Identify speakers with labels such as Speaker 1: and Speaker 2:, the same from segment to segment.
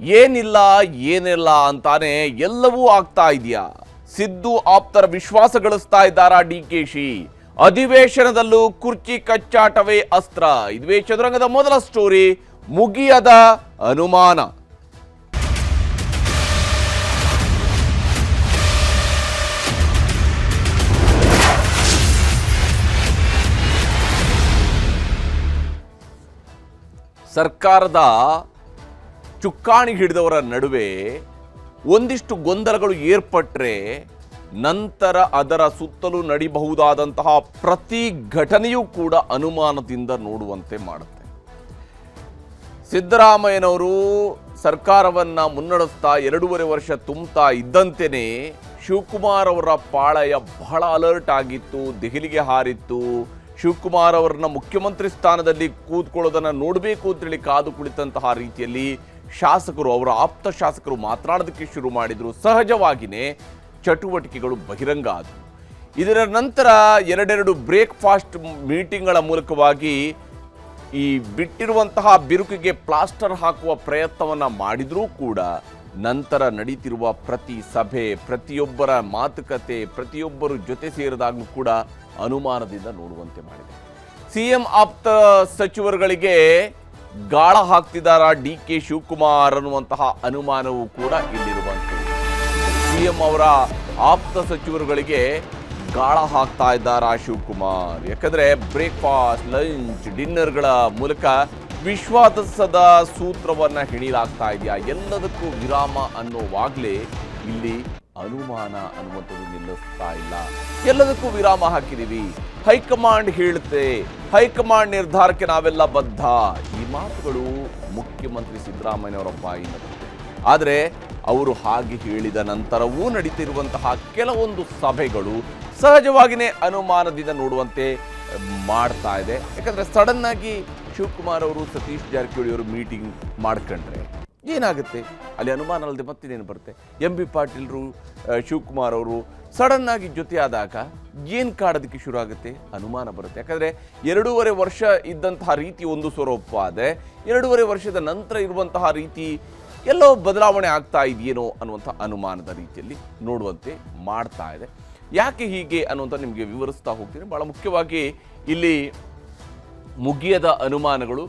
Speaker 1: ಏನಿಲ್ಲ ಏನಿಲ್ಲ ಅಂತಾನೆ ಎಲ್ಲವೂ ಆಗ್ತಾ ಇದೆಯಾ? ಸಿದ್ದು ಆಪ್ತರ ವಿಶ್ವಾಸ ಗಳಿಸ್ತಾ ಇದ್ದಾರಾ ಡಿ ಕೆ ಶಿ? ಅಧಿವೇಶನದಲ್ಲೂ ಕುರ್ಚಿ ಕಚ್ಚಾಟವೇ ಅಸ್ತ್ರ. ಇದುವೇ ಚದುರಂಗದ ಮೊದಲ ಸ್ಟೋರಿ ಮುಗಿಯದ ಅನುಮಾನ. ಸರ್ಕಾರದ ಚುಕ್ಕಾಣಿ ಹಿಡಿದವರ ನಡುವೆ ಒಂದಿಷ್ಟು ಗೊಂದಲಗಳು ಏರ್ಪಟ್ಟರೆ ನಂತರ ಅದರ ಸುತ್ತಲೂ ನಡಿಬಹುದಾದಂತಹ ಪ್ರತಿ ಘಟನೆಯೂ ಕೂಡ ಅನುಮಾನದಿಂದ ನೋಡುವಂತೆ ಮಾಡುತ್ತೆ. ಸಿದ್ದರಾಮಯ್ಯನವರು ಸರ್ಕಾರವನ್ನು ಮುನ್ನಡೆಸ್ತಾ ಎರಡೂವರೆ ವರ್ಷ ತುಂಬುತ್ತಾ ಇದ್ದಂತೆಯೇ ಶಿವಕುಮಾರ್ ಅವರ ಪಾಳಯ ಬಹಳ ಅಲರ್ಟ್ ಆಗಿತ್ತು, ದೆಹಲಿಗೆ ಹಾರಿತ್ತು. ಶಿವಕುಮಾರ್ ಅವರನ್ನ ಮುಖ್ಯಮಂತ್ರಿ ಸ್ಥಾನದಲ್ಲಿ ಕೂತ್ಕೊಳ್ಳೋದನ್ನು ನೋಡಬೇಕು ಅಂತೇಳಿ ಕಾದು ಕುಳಿತಂತಹ ರೀತಿಯಲ್ಲಿ ಶಾಸಕರು, ಅವರ ಆಪ್ತ ಶಾಸಕರು ಮಾತನಾಡೋದಕ್ಕೆ ಶುರು ಮಾಡಿದ್ರು. ಸಹಜವಾಗಿಯೇ ಚಟುವಟಿಕೆಗಳು ಬಹಿರಂಗ ಆದವು. ಇದರ ನಂತರ ಎರಡೆರಡು ಬ್ರೇಕ್ಫಾಸ್ಟ್ ಮೀಟಿಂಗ್ಗಳ ಮೂಲಕವಾಗಿ ಈ ಬಿಟ್ಟಿರುವಂತಹ ಬಿರುಕಿಗೆ ಪ್ಲಾಸ್ಟರ್ ಹಾಕುವ ಪ್ರಯತ್ನವನ್ನು ಮಾಡಿದರೂ ಕೂಡ ನಂತರ ನಡೀತಿರುವ ಪ್ರತಿ ಸಭೆ, ಪ್ರತಿಯೊಬ್ಬರ ಮಾತುಕತೆ, ಪ್ರತಿಯೊಬ್ಬರು ಜೊತೆ ಸೇರಿದಾಗಲೂ ಕೂಡ ಅನುಮಾನದಿಂದ ನೋಡುವಂತೆ ಮಾಡಿದೆ. ಸಿಎಂ ಆಪ್ತ ಸಚಿವರುಗಳಿಗೆ ಗಾಳ ಹಾಕ್ತಿದ್ದಾರ ಡಿ ಕೆ ಶಿವಕುಮಾರ್ ಅನ್ನುವಂತಹ ಅನುಮಾನವೂ ಕೂಡ ಇಲ್ಲಿರುವಂಥದ್ದು. ಸಿಎಂ ಅವರ ಆಪ್ತ ಸಚಿವರುಗಳಿಗೆ ಗಾಳ ಹಾಕ್ತಾ ಇದ್ದಾರಾ ಶಿವಕುಮಾರ್. ಯಾಕಂದ್ರೆ ಬ್ರೇಕ್ಫಾಸ್ಟ್, ಲಂಚ್, ಡಿನ್ನರ್ಗಳ ಮೂಲಕ ವಿಶ್ವಾಸದ ಸೂತ್ರವನ್ನ ಹಿಡಿಯಲಾಗ್ತಾ ಇದೆಯಾ? ಎಲ್ಲದಕ್ಕೂ ವಿರಾಮ ಅನ್ನೋವಾಗಲೇ ಇಲ್ಲಿ ಅನುಮಾನ ಅನ್ನುವಂಥದ್ದು ನಿಲ್ಲಿಸ್ತಾ ಇಲ್ಲ. ಎಲ್ಲದಕ್ಕೂ ವಿರಾಮ ಹಾಕಿದೀವಿ. ಹೈಕಮಾಂಡ್ ಹೇಳುತ್ತೆ. ಹೈಕಮಾಂಡ್ ನಿರ್ಧಾರಕ್ಕೆ ನಾವೆಲ್ಲ ಬದ್ಧ. ಮಾತುಗಳು ಮುಖ್ಯಮಂತ್ರಿ ಸಿದ್ದರಾಮಯ್ಯನವರ ಬಾಯಿಂದ. ಆದರೆ ಅವರು ಹಾಗೆ ಹೇಳಿದ ನಂತರವೂ ನಡೀತಿರುವಂತಹ ಕೆಲವೊಂದು ಸಭೆಗಳು ಸಹಜವಾಗಿಯೇ ಅನುಮಾನದಿಂದ ನೋಡುವಂತೆ ಮಾಡ್ತಾ ಇದೆ ಯಾಕಂದರೆ ಸಡನ್ನಾಗಿ ಶಿವಕುಮಾರ್ ಅವರು ಸತೀಶ್ ಜಾರಕಿಹೊಳಿ ಅವರು ಮೀಟಿಂಗ್ ಮಾಡ್ಕೊಂಡ್ರೆ ಏನಾಗುತ್ತೆ? ಅಲ್ಲಿ ಅನುಮಾನ ಅಲ್ಲದೆ ಮತ್ತಿನೇನು ಬರುತ್ತೆ? ಎಂ ಬಿ ಪಾಟೀಲ್ರು ಶಿವಕುಮಾರ್ ಅವರು ಸಡನ್ ಆಗಿ ಜೊತೆ ಆದಾಗ ಏನು ಕಾಡೋದಕ್ಕೆ ಶುರು ಆಗುತ್ತೆ? ಅನುಮಾನ ಬರುತ್ತೆ. ಯಾಕಂದರೆ ಎರಡೂವರೆ ವರ್ಷ ಇದ್ದಂತಹ ರೀತಿ ಒಂದು ಸ್ವರೂಪ ಆದರೆ ಎರಡೂವರೆ ವರ್ಷದ ನಂತರ ಇರುವಂತಹ ರೀತಿ ಎಲ್ಲೋ ಬದಲಾವಣೆ ಆಗ್ತಾ ಇದೆಯೇನೋ ಅನ್ನುವಂಥ ಅನುಮಾನದ ರೀತಿಯಲ್ಲಿ ನೋಡುವಂತೆ ಮಾಡ್ತಾ ಇದೆ. ಯಾಕೆ ಹೀಗೆ ಅನ್ನುವಂಥ ನಿಮಗೆ ವಿವರಿಸ್ತಾ ಹೋಗ್ತೀನಿ. ಭಾಳ ಮುಖ್ಯವಾಗಿ ಇಲ್ಲಿ ಮುಗಿಯದ ಅನುಮಾನಗಳು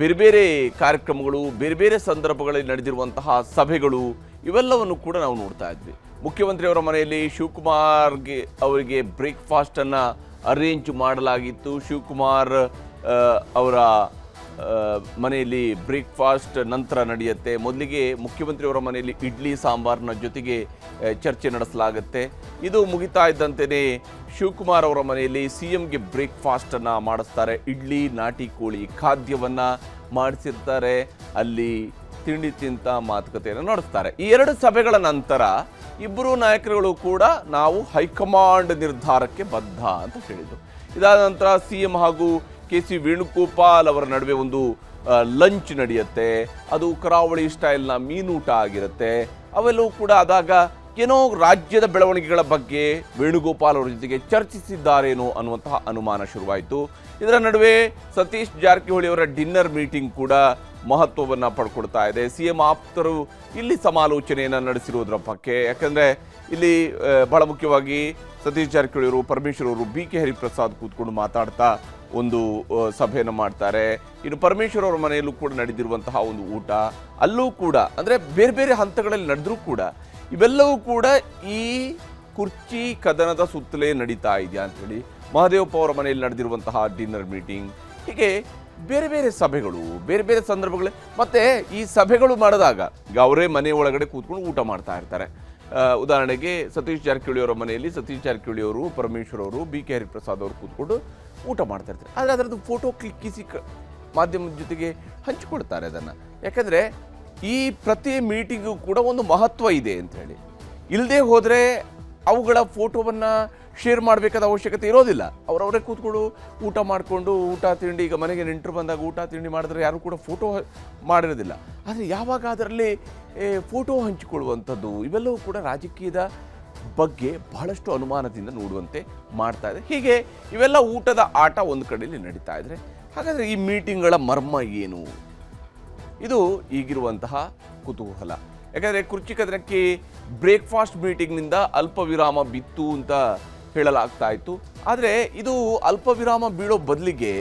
Speaker 1: ಬೇರೆ ಬೇರೆ ಕಾರ್ಯಕ್ರಮಗಳು, ಬೇರೆ ಬೇರೆ ಸಂದರ್ಭಗಳಲ್ಲಿ ನಡೆದಿರುವಂತಹ ಸಭೆಗಳು, ಇವೆಲ್ಲವನ್ನು ಕೂಡ ನಾವು ನೋಡ್ತಾ ಇದ್ವಿ. ಮುಖ್ಯಮಂತ್ರಿಯವರ ಮನೆಯಲ್ಲಿ ಶಿವಕುಮಾರ್ಗೆ ಅವರಿಗೆ ಬ್ರೇಕ್ಫಾಸ್ಟನ್ನು ಅರೇಂಜ್ ಮಾಡಲಾಗಿತ್ತು. ಶಿವಕುಮಾರ್ ಅವರ ಮನೆಯಲ್ಲಿ ಬ್ರೇಕ್ಫಾಸ್ಟ್ ನಂತರ ನಡೆಯುತ್ತೆ. ಮೊದಲಿಗೆ ಮುಖ್ಯಮಂತ್ರಿಯವರ ಮನೆಯಲ್ಲಿ ಇಡ್ಲಿ, ಸಾಂಬಾರ್ನ ಜೊತೆಗೆ ಚರ್ಚೆ ನಡೆಸಲಾಗುತ್ತೆ. ಇದು ಮುಗಿತಾ ಇದ್ದಂತೆಯೇ ಶಿವಕುಮಾರ್ ಅವರ ಮನೆಯಲ್ಲಿ ಸಿ ಎಂಗೆ ಬ್ರೇಕ್ಫಾಸ್ಟನ್ನು ಮಾಡಿಸ್ತಾರೆ. ಇಡ್ಲಿ, ನಾಟಿ ಕೋಳಿ ಖಾದ್ಯವನ್ನು ಮಾಡಿಸಿರ್ತಾರೆ. ಅಲ್ಲಿ ತಿಂಡಿ ತಿಂತ ಮಾತುಕತೆಯನ್ನು ನಡೆಸ್ತಾರೆ. ಈ ಎರಡು ಸಭೆಗಳ ನಂತರ ಇಬ್ಬರು ನಾಯಕರುಗಳು ಕೂಡ ನಾವು ಹೈಕಮಾಂಡ್ ನಿರ್ಧಾರಕ್ಕೆ ಬದ್ಧ ಅಂತ ಹೇಳಿದರು. ಇದಾದ ನಂತರ ಸಿ ಎಂ ಹಾಗೂ ಕೆ ಸಿ ವೇಣುಗೋಪಾಲ್ ಅವರ ನಡುವೆ ಒಂದು ಲಂಚ್ ನಡೆಯುತ್ತೆ. ಅದು ಕರಾವಳಿ ಸ್ಟೈಲ್ನ ಮೀನೂಟ ಆಗಿರುತ್ತೆ. ಅವೆಲ್ಲವೂ ಕೂಡ ಆದಾಗ ಏನೋ ರಾಜ್ಯದ ಬೆಳವಣಿಗೆಗಳ ಬಗ್ಗೆ ವೇಣುಗೋಪಾಲ್ ಅವರ ಜೊತೆಗೆ ಚರ್ಚಿಸಿದ್ದಾರೇನೋ ಅನ್ನುವಂತಹ ಅನುಮಾನ ಶುರುವಾಯಿತು. ಇದರ ನಡುವೆ ಸತೀಶ್ ಜಾರಕಿಹೊಳಿ ಅವರ ಡಿನ್ನರ್ ಮೀಟಿಂಗ್ ಕೂಡ ಮಹತ್ವವನ್ನು ಪಡ್ಕೊಡ್ತಾ ಇದೆ. ಸಿ ಎಂ ಆಪ್ತರು ಇಲ್ಲಿ ಸಮಾಲೋಚನೆಯನ್ನು ನಡೆಸಿರುವುದರ ಬಗ್ಗೆ. ಯಾಕಂದರೆ ಇಲ್ಲಿ ಬಹಳ ಮುಖ್ಯವಾಗಿ ಸತೀಶ್ ಜಾರಕಿಹೊಳಿ ಅವರು, ಪರಮೇಶ್ವರ್ ಅವರು, ಬಿ ಕೆ ಹರಿಪ್ರಸಾದ್ ಕೂತ್ಕೊಂಡು ಮಾತಾಡ್ತಾ ಒಂದು ಸಭೆಯನ್ನು ಮಾಡ್ತಾರೆ. ಇನ್ನು ಪರಮೇಶ್ವರ್ ಅವರ ಮನೆಯಲ್ಲೂ ಕೂಡ ನಡೆದಿರುವಂತಹ ಒಂದು ಊಟ, ಅಲ್ಲೂ ಕೂಡ, ಅಂದರೆ ಬೇರೆ ಬೇರೆ ಹಂತಗಳಲ್ಲಿ ನಡೆದರೂ ಕೂಡ, ಇವೆಲ್ಲವೂ ಕೂಡ ಈ ಕುರ್ಚಿ ಕದನದ ಸುತ್ತಲೇ ನಡೀತಾ ಇದೆಯಾ ಅಂಥೇಳಿ ಮಹದೇವಪ್ಪ ಅವರ ಮನೆಯಲ್ಲಿ ನಡೆದಿರುವಂತಹ ಡಿನ್ನರ್ ಮೀಟಿಂಗ್ ಹೀಗೆ ಬೇರೆ ಬೇರೆ ಸಭೆಗಳು, ಬೇರೆ ಬೇರೆ ಸಂದರ್ಭಗಳು ಮತ್ತು ಈ ಸಭೆಗಳು ಮಾಡಿದಾಗ ಈಗ ಅವರೇ ಮನೆ ಒಳಗಡೆ ಕೂತ್ಕೊಂಡು ಊಟ ಮಾಡ್ತಾ ಇರ್ತಾರೆ. ಉದಾಹರಣೆಗೆ ಸತೀಶ್ ಜಾರಕಿಹೊಳಿ ಅವರ ಮನೆಯಲ್ಲಿ ಸತೀಶ್ ಜಾರಕಿಹೊಳಿ ಅವರು, ಪರಮೇಶ್ವರ್ ಅವರು, ಬಿ ಕೆ ಹರಿಪ್ರಸಾದ್ ಅವರು ಕೂತ್ಕೊಂಡು ಊಟ ಮಾಡ್ತಾ ಇರ್ತಾರೆ. ಆದರೆ ಅದರದ್ದು ಫೋಟೋ ಕ್ಲಿಕ್ಕಿಸಿ ಮಾಧ್ಯಮದ ಜೊತೆಗೆ ಹಂಚಿಕೊಡ್ತಾರೆ ಅದನ್ನು. ಯಾಕಂದರೆ ಈ ಪ್ರತಿ ಮೀಟಿಂಗು ಕೂಡ ಒಂದು ಮಹತ್ವ ಇದೆ ಅಂತ ಹೇಳಿ. ಇಲ್ಲದೆ ಹೋದರೆ ಅವುಗಳ ಫೋಟೋವನ್ನು ಶೇರ್ ಮಾಡಬೇಕಾದ ಅವಶ್ಯಕತೆ ಇರೋದಿಲ್ಲ. ಅವರವರೇ ಕೂತ್ಕೊಂಡು ಊಟ ಮಾಡಿಕೊಂಡು ಊಟ ತಿಂಡಿ, ಈಗ ಮನೆಗೆ ನೆಂಟರು ಬಂದಾಗ ಊಟ ತಿಂಡಿ ಮಾಡಿದ್ರೆ ಯಾರು ಕೂಡ ಫೋಟೋ ಮಾಡಿರೋದಿಲ್ಲ. ಆದರೆ ಯಾವಾಗ ಅದರಲ್ಲಿ ಫೋಟೋ ಹಂಚಿಕೊಳ್ಳುವಂಥದ್ದು, ಇವೆಲ್ಲವೂ ಕೂಡ ರಾಜಕೀಯದ ಬಗ್ಗೆ ಬಹಳಷ್ಟು ಅನುಮಾನದಿಂದ ನೋಡುವಂತೆ ಮಾಡ್ತಾ ಇದೆ. ಹೀಗೆ ಇವೆಲ್ಲ ಊಟದ ಆಟ ಒಂದು ಕಡೆಯಲ್ಲಿ ನಡೀತಾ ಇದ್ರೆ, ಹಾಗಾದರೆ ಈ ಮೀಟಿಂಗ್ಗಳ ಮರ್ಮ ಏನು? ಇದು ಈಗಿರುವಂತಹ ಕುತೂಹಲ. ಯಾಕಂದರೆ ಕುರ್ಚಿ ಕದನಕ್ಕೆ ಬ್ರೇಕ್ಫಾಸ್ಟ್ ಮೀಟಿಂಗ್ನಿಂದ ಅಲ್ಪ ವಿರಾಮ ಬಿತ್ತು ಅಂತ ಹೇಳಲಾಗ್ತಾ ಇತ್ತು. ಆದರೆ ಇದು ಅಲ್ಪ ವಿರಾಮ ಬೀಳೋ ಬದಲಿಗೆ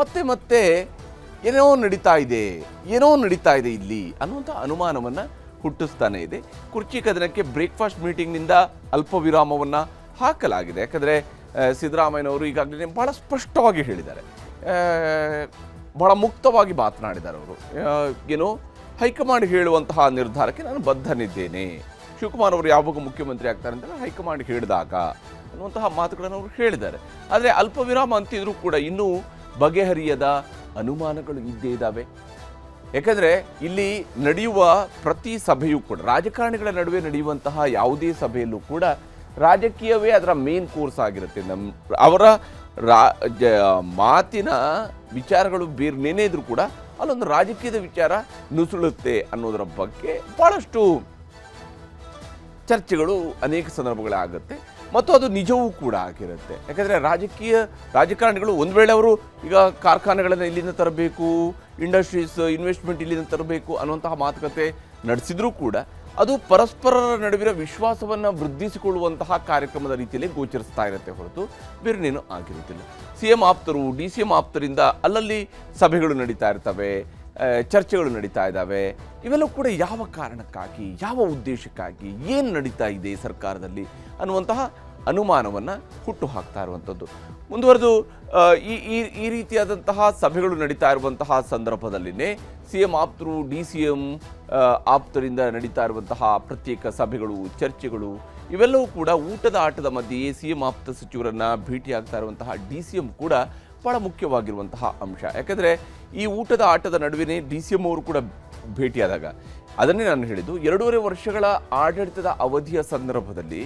Speaker 1: ಮತ್ತೆ ಮತ್ತೆ ಏನೋ ನಡೀತಾ ಇದೆ, ಏನೋ ನಡೀತಾ ಇದೆ ಇಲ್ಲಿ ಅನ್ನುವಂಥ ಅನುಮಾನವನ್ನು ಹುಟ್ಟಿಸ್ತಾನೆ ಇದೆ. ಕುರ್ಚಿ ಕದನಕ್ಕೆ ಬ್ರೇಕ್ಫಾಸ್ಟ್ ಮೀಟಿಂಗ್ನಿಂದ ಅಲ್ಪ ವಿರಾಮವನ್ನು ಹಾಕಲಾಗಿದೆ. ಯಾಕಂದರೆ ಸಿದ್ದರಾಮಯ್ಯನವರು ಈಗಾಗಲೇ ಭಾಳ ಸ್ಪಷ್ಟವಾಗಿ ಹೇಳಿದ್ದಾರೆ. ಭಾಳ ಮುಕ್ತವಾಗಿ ಮಾತನಾಡಿದ್ದಾರೆ ಅವರು. ಏನು ಹೈಕಮಾಂಡ್ ಹೇಳುವಂತಹ ನಿರ್ಧಾರಕ್ಕೆ ನಾನು ಬದ್ಧನಿದ್ದೇನೆ. ಶಿವಕುಮಾರ್ ಅವರು ಯಾವಾಗ ಮುಖ್ಯಮಂತ್ರಿ ಆಗ್ತಾರೆ ಅಂತ ಹೈಕಮಾಂಡ್ ಹೇಳಿದಾಗ. ಅನ್ನುವಂತಹ ಮಾತುಗಳನ್ನು ಅವರು ಹೇಳಿದ್ದಾರೆ. ಆದರೆ ಅಲ್ಪ ವಿರಾಮ ಅಂತಿದ್ರೂ ಕೂಡ ಇನ್ನೂ ಬಗೆಹರಿಯದ ಅನುಮಾನಗಳು ಇದ್ದೇ ಇದ್ದಾವೆ. ಯಾಕಂದರೆ ಇಲ್ಲಿ ನಡೆಯುವ ಪ್ರತಿ ಸಭೆಯೂ ಕೂಡ, ರಾಜಕಾರಣಿಗಳ ನಡುವೆ ನಡೆಯುವಂತಹ ಯಾವುದೇ ಸಭೆಯಲ್ಲೂ ಕೂಡ ರಾಜಕೀಯವೇ ಅದರ ಮೇನ್ ಕೋರ್ಸ್ ಆಗಿರುತ್ತೆ. ನಮ್ಮ ಅವರ ರಾ ಮಾತಿನ ವಿಚಾರಗಳು ಬೇರೆ ನೆನೆ ಇದ್ರೂ ಕೂಡ ಅಲ್ಲೊಂದು ರಾಜಕೀಯದ ವಿಚಾರ ನುಸುಳುತ್ತೆ ಅನ್ನೋದರ ಬಗ್ಗೆ ಭಾಳಷ್ಟು ಚರ್ಚೆಗಳು ಅನೇಕ ಸಂದರ್ಭಗಳಾಗುತ್ತೆ. ಮತ್ತು ಅದು ನಿಜವೂ ಕೂಡ ಆಗಿರುತ್ತೆ. ಯಾಕಂದರೆ ರಾಜಕೀಯ ರಾಜಕಾರಣಿಗಳು ಒಂದು ವೇಳೆ ಅವರು ಈಗ ಕಾರ್ಖಾನೆಗಳನ್ನು ಇಲ್ಲಿಂದ ತರಬೇಕು, ಇಂಡಸ್ಟ್ರೀಸ್, ಇನ್ವೆಸ್ಟ್ಮೆಂಟ್ ಇಲ್ಲಿಂದ ತರಬೇಕು ಅನ್ನುವಂತಹ ಮಾತುಕತೆ ನಡೆಸಿದರೂ ಕೂಡ ಅದು ಪರಸ್ಪರರ ನಡುವಿನ ವಿಶ್ವಾಸವನ್ನು ವೃದ್ಧಿಸಿಕೊಳ್ಳುವಂತಹ ಕಾರ್ಯಕ್ರಮದ ರೀತಿಯಲ್ಲಿ ಗೋಚರಿಸ್ತಾ ಇರುತ್ತೆ ಹೊರತು ಬೇರೆನೇನು ಆಗಿರುತ್ತಿಲ್ಲ ಸಿ ಎಂ ಆಪ್ತರು, ಡಿ ಸಿ ಎಂ ಆಪ್ತರಿಂದ ಅಲ್ಲಲ್ಲಿ ಸಭೆಗಳು ನಡೀತಾ ಇರ್ತವೆ. ಚರ್ಚೆಗಳು ನಡೀತಾ ಇದ್ದಾವೆ. ಇವೆಲ್ಲವೂ ಕೂಡ ಯಾವ ಕಾರಣಕ್ಕಾಗಿ, ಯಾವ ಉದ್ದೇಶಕ್ಕಾಗಿ, ಏನು ನಡೀತಾ ಇದೆ ಸರ್ಕಾರದಲ್ಲಿ ಅನ್ನುವಂತಹ ಅನುಮಾನವನ್ನು ಹುಟ್ಟು ಹಾಕ್ತಾ ಇರುವಂಥದ್ದು. ಮುಂದುವರೆದು ಈ ಈ ಈ ರೀತಿಯಾದಂತಹ ಸಭೆಗಳು ನಡೀತಾ ಇರುವಂತಹ ಸಂದರ್ಭದಲ್ಲಿನೇ ಸಿ ಎಂ ಆಪ್ತರು, ಡಿ ಸಿ ಎಂ ಆಪ್ತರಿಂದ ನಡೀತಾ ಇರುವಂತಹ ಪ್ರತ್ಯೇಕ ಸಭೆಗಳು, ಚರ್ಚೆಗಳು, ಇವೆಲ್ಲವೂ ಕೂಡ ಊಟದ ಆಟದ ಮಧ್ಯೆಯೇ ಸಿ ಎಂ ಆಪ್ತ ಸಚಿವರನ್ನು ಭೇಟಿಯಾಗ್ತಾ ಇರುವಂತಹ ಡಿ ಸಿ ಎಂ ಕೂಡ ಬಹಳ ಮುಖ್ಯವಾಗಿರುವಂತಹ ಅಂಶ. ಯಾಕಂದರೆ ಈ ಊಟದ ಆಟದ ನಡುವೆನೇ ಡಿ ಸಿ ಎಂ ಅವರು ಕೂಡ ಭೇಟಿಯಾದಾಗ, ಅದನ್ನೇ ನಾನು ಹೇಳಿದ್ದು, ಎರಡೂವರೆ ವರ್ಷಗಳ ಆಡಳಿತದ ಅವಧಿಯ ಸಂದರ್ಭದಲ್ಲಿ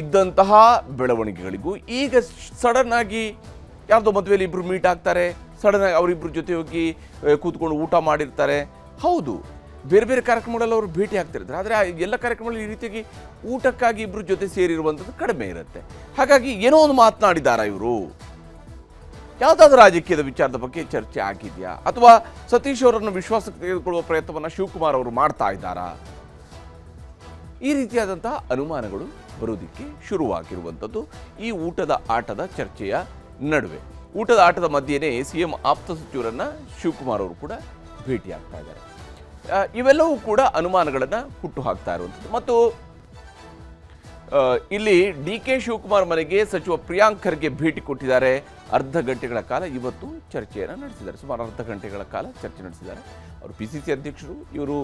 Speaker 1: ಇದ್ದಂತಹ ಬೆಳವಣಿಗೆಗಳಿಗೂ ಈಗ ಸಡನ್ ಆಗಿ ಯಾವುದೋ ಮದುವೆಯಲ್ಲಿ ಇಬ್ಬರು ಮೀಟ್ ಆಗ್ತಾರೆ ಸಡನ್ ಆಗಿ ಅವರಿಬ್ಬರ ಜೊತೆ ಹೋಗಿ ಕೂತ್ಕೊಂಡು ಊಟ ಮಾಡಿರ್ತಾರೆ. ಹೌದು, ಬೇರೆ ಬೇರೆ ಕಾರ್ಯಕ್ರಮಗಳಲ್ಲಿ ಅವರು ಭೇಟಿ ಆಗ್ತಿರ್ತಾರೆ. ಆದರೆ ಎಲ್ಲ ಕಾರ್ಯಕ್ರಮಗಳಲ್ಲಿ ಈ ರೀತಿಯಾಗಿ ಊಟಕ್ಕಾಗಿ ಇಬ್ಬರು ಜೊತೆ ಸೇರಿರುವಂಥದ್ದು ಕಡಿಮೆ ಇರುತ್ತೆ. ಹಾಗಾಗಿ ಏನೋ ಒಂದು ಮಾತನಾಡಿದಾರ ಇವರು. ಯಾವುದಾದ್ರೂ ರಾಜಕೀಯದ ವಿಚಾರದ ಬಗ್ಗೆ ಚರ್ಚೆ ಆಗಿದೆಯಾ? ಅಥವಾ ಸತೀಶ್ ಅವರನ್ನು ವಿಶ್ವಾಸಕ್ಕೆ ತೆಗೆದುಕೊಳ್ಳುವ ಪ್ರಯತ್ನವನ್ನು ಶಿವಕುಮಾರ್ ಅವರು ಮಾಡ್ತಾ ಇದ್ದಾರಾ? ಈ ರೀತಿಯಾದಂತಹ ಅನುಮಾನಗಳು ಬರೋದಿಕ್ಕೆ ಶುರುವಾಗಿರುವಂಥದ್ದು ಈ ಊಟದ ಆಟದ ಚರ್ಚೆಯ ನಡುವೆ. ಊಟದ ಆಟದ ಮಧ್ಯೆನೇ ಸಿ ಎಂ ಆಪ್ತ ಸಚಿವರನ್ನ ಶಿವಕುಮಾರ್ ಅವರು ಕೂಡ ಭೇಟಿಯಾಗ್ತಾ ಇದ್ದಾರೆ. ಇವೆಲ್ಲವೂ ಕೂಡ ಅನುಮಾನಗಳನ್ನು ಹುಟ್ಟು ಹಾಕ್ತಾ ಇರುವಂಥದ್ದು. ಮತ್ತು ಇಲ್ಲಿ ಡಿ ಕೆ ಶಿವಕುಮಾರ್ ಮನೆಗೆ ಸಚಿವ ಪ್ರಿಯಾಂಕ್ ಖರ್ಗೆ ಭೇಟಿ ಕೊಟ್ಟಿದ್ದಾರೆ. ಅರ್ಧ ಗಂಟೆಗಳ ಕಾಲ ಇವತ್ತು ಚರ್ಚೆಯನ್ನು ನಡೆಸಿದ್ದಾರೆ. ಸುಮಾರು ಅರ್ಧ ಗಂಟೆಗಳ ಕಾಲ ಚರ್ಚೆ ನಡೆಸಿದ್ದಾರೆ. ಅವರು ಪಿ ಸಿ ಸಿ ಅಧ್ಯಕ್ಷರು, ಇವರು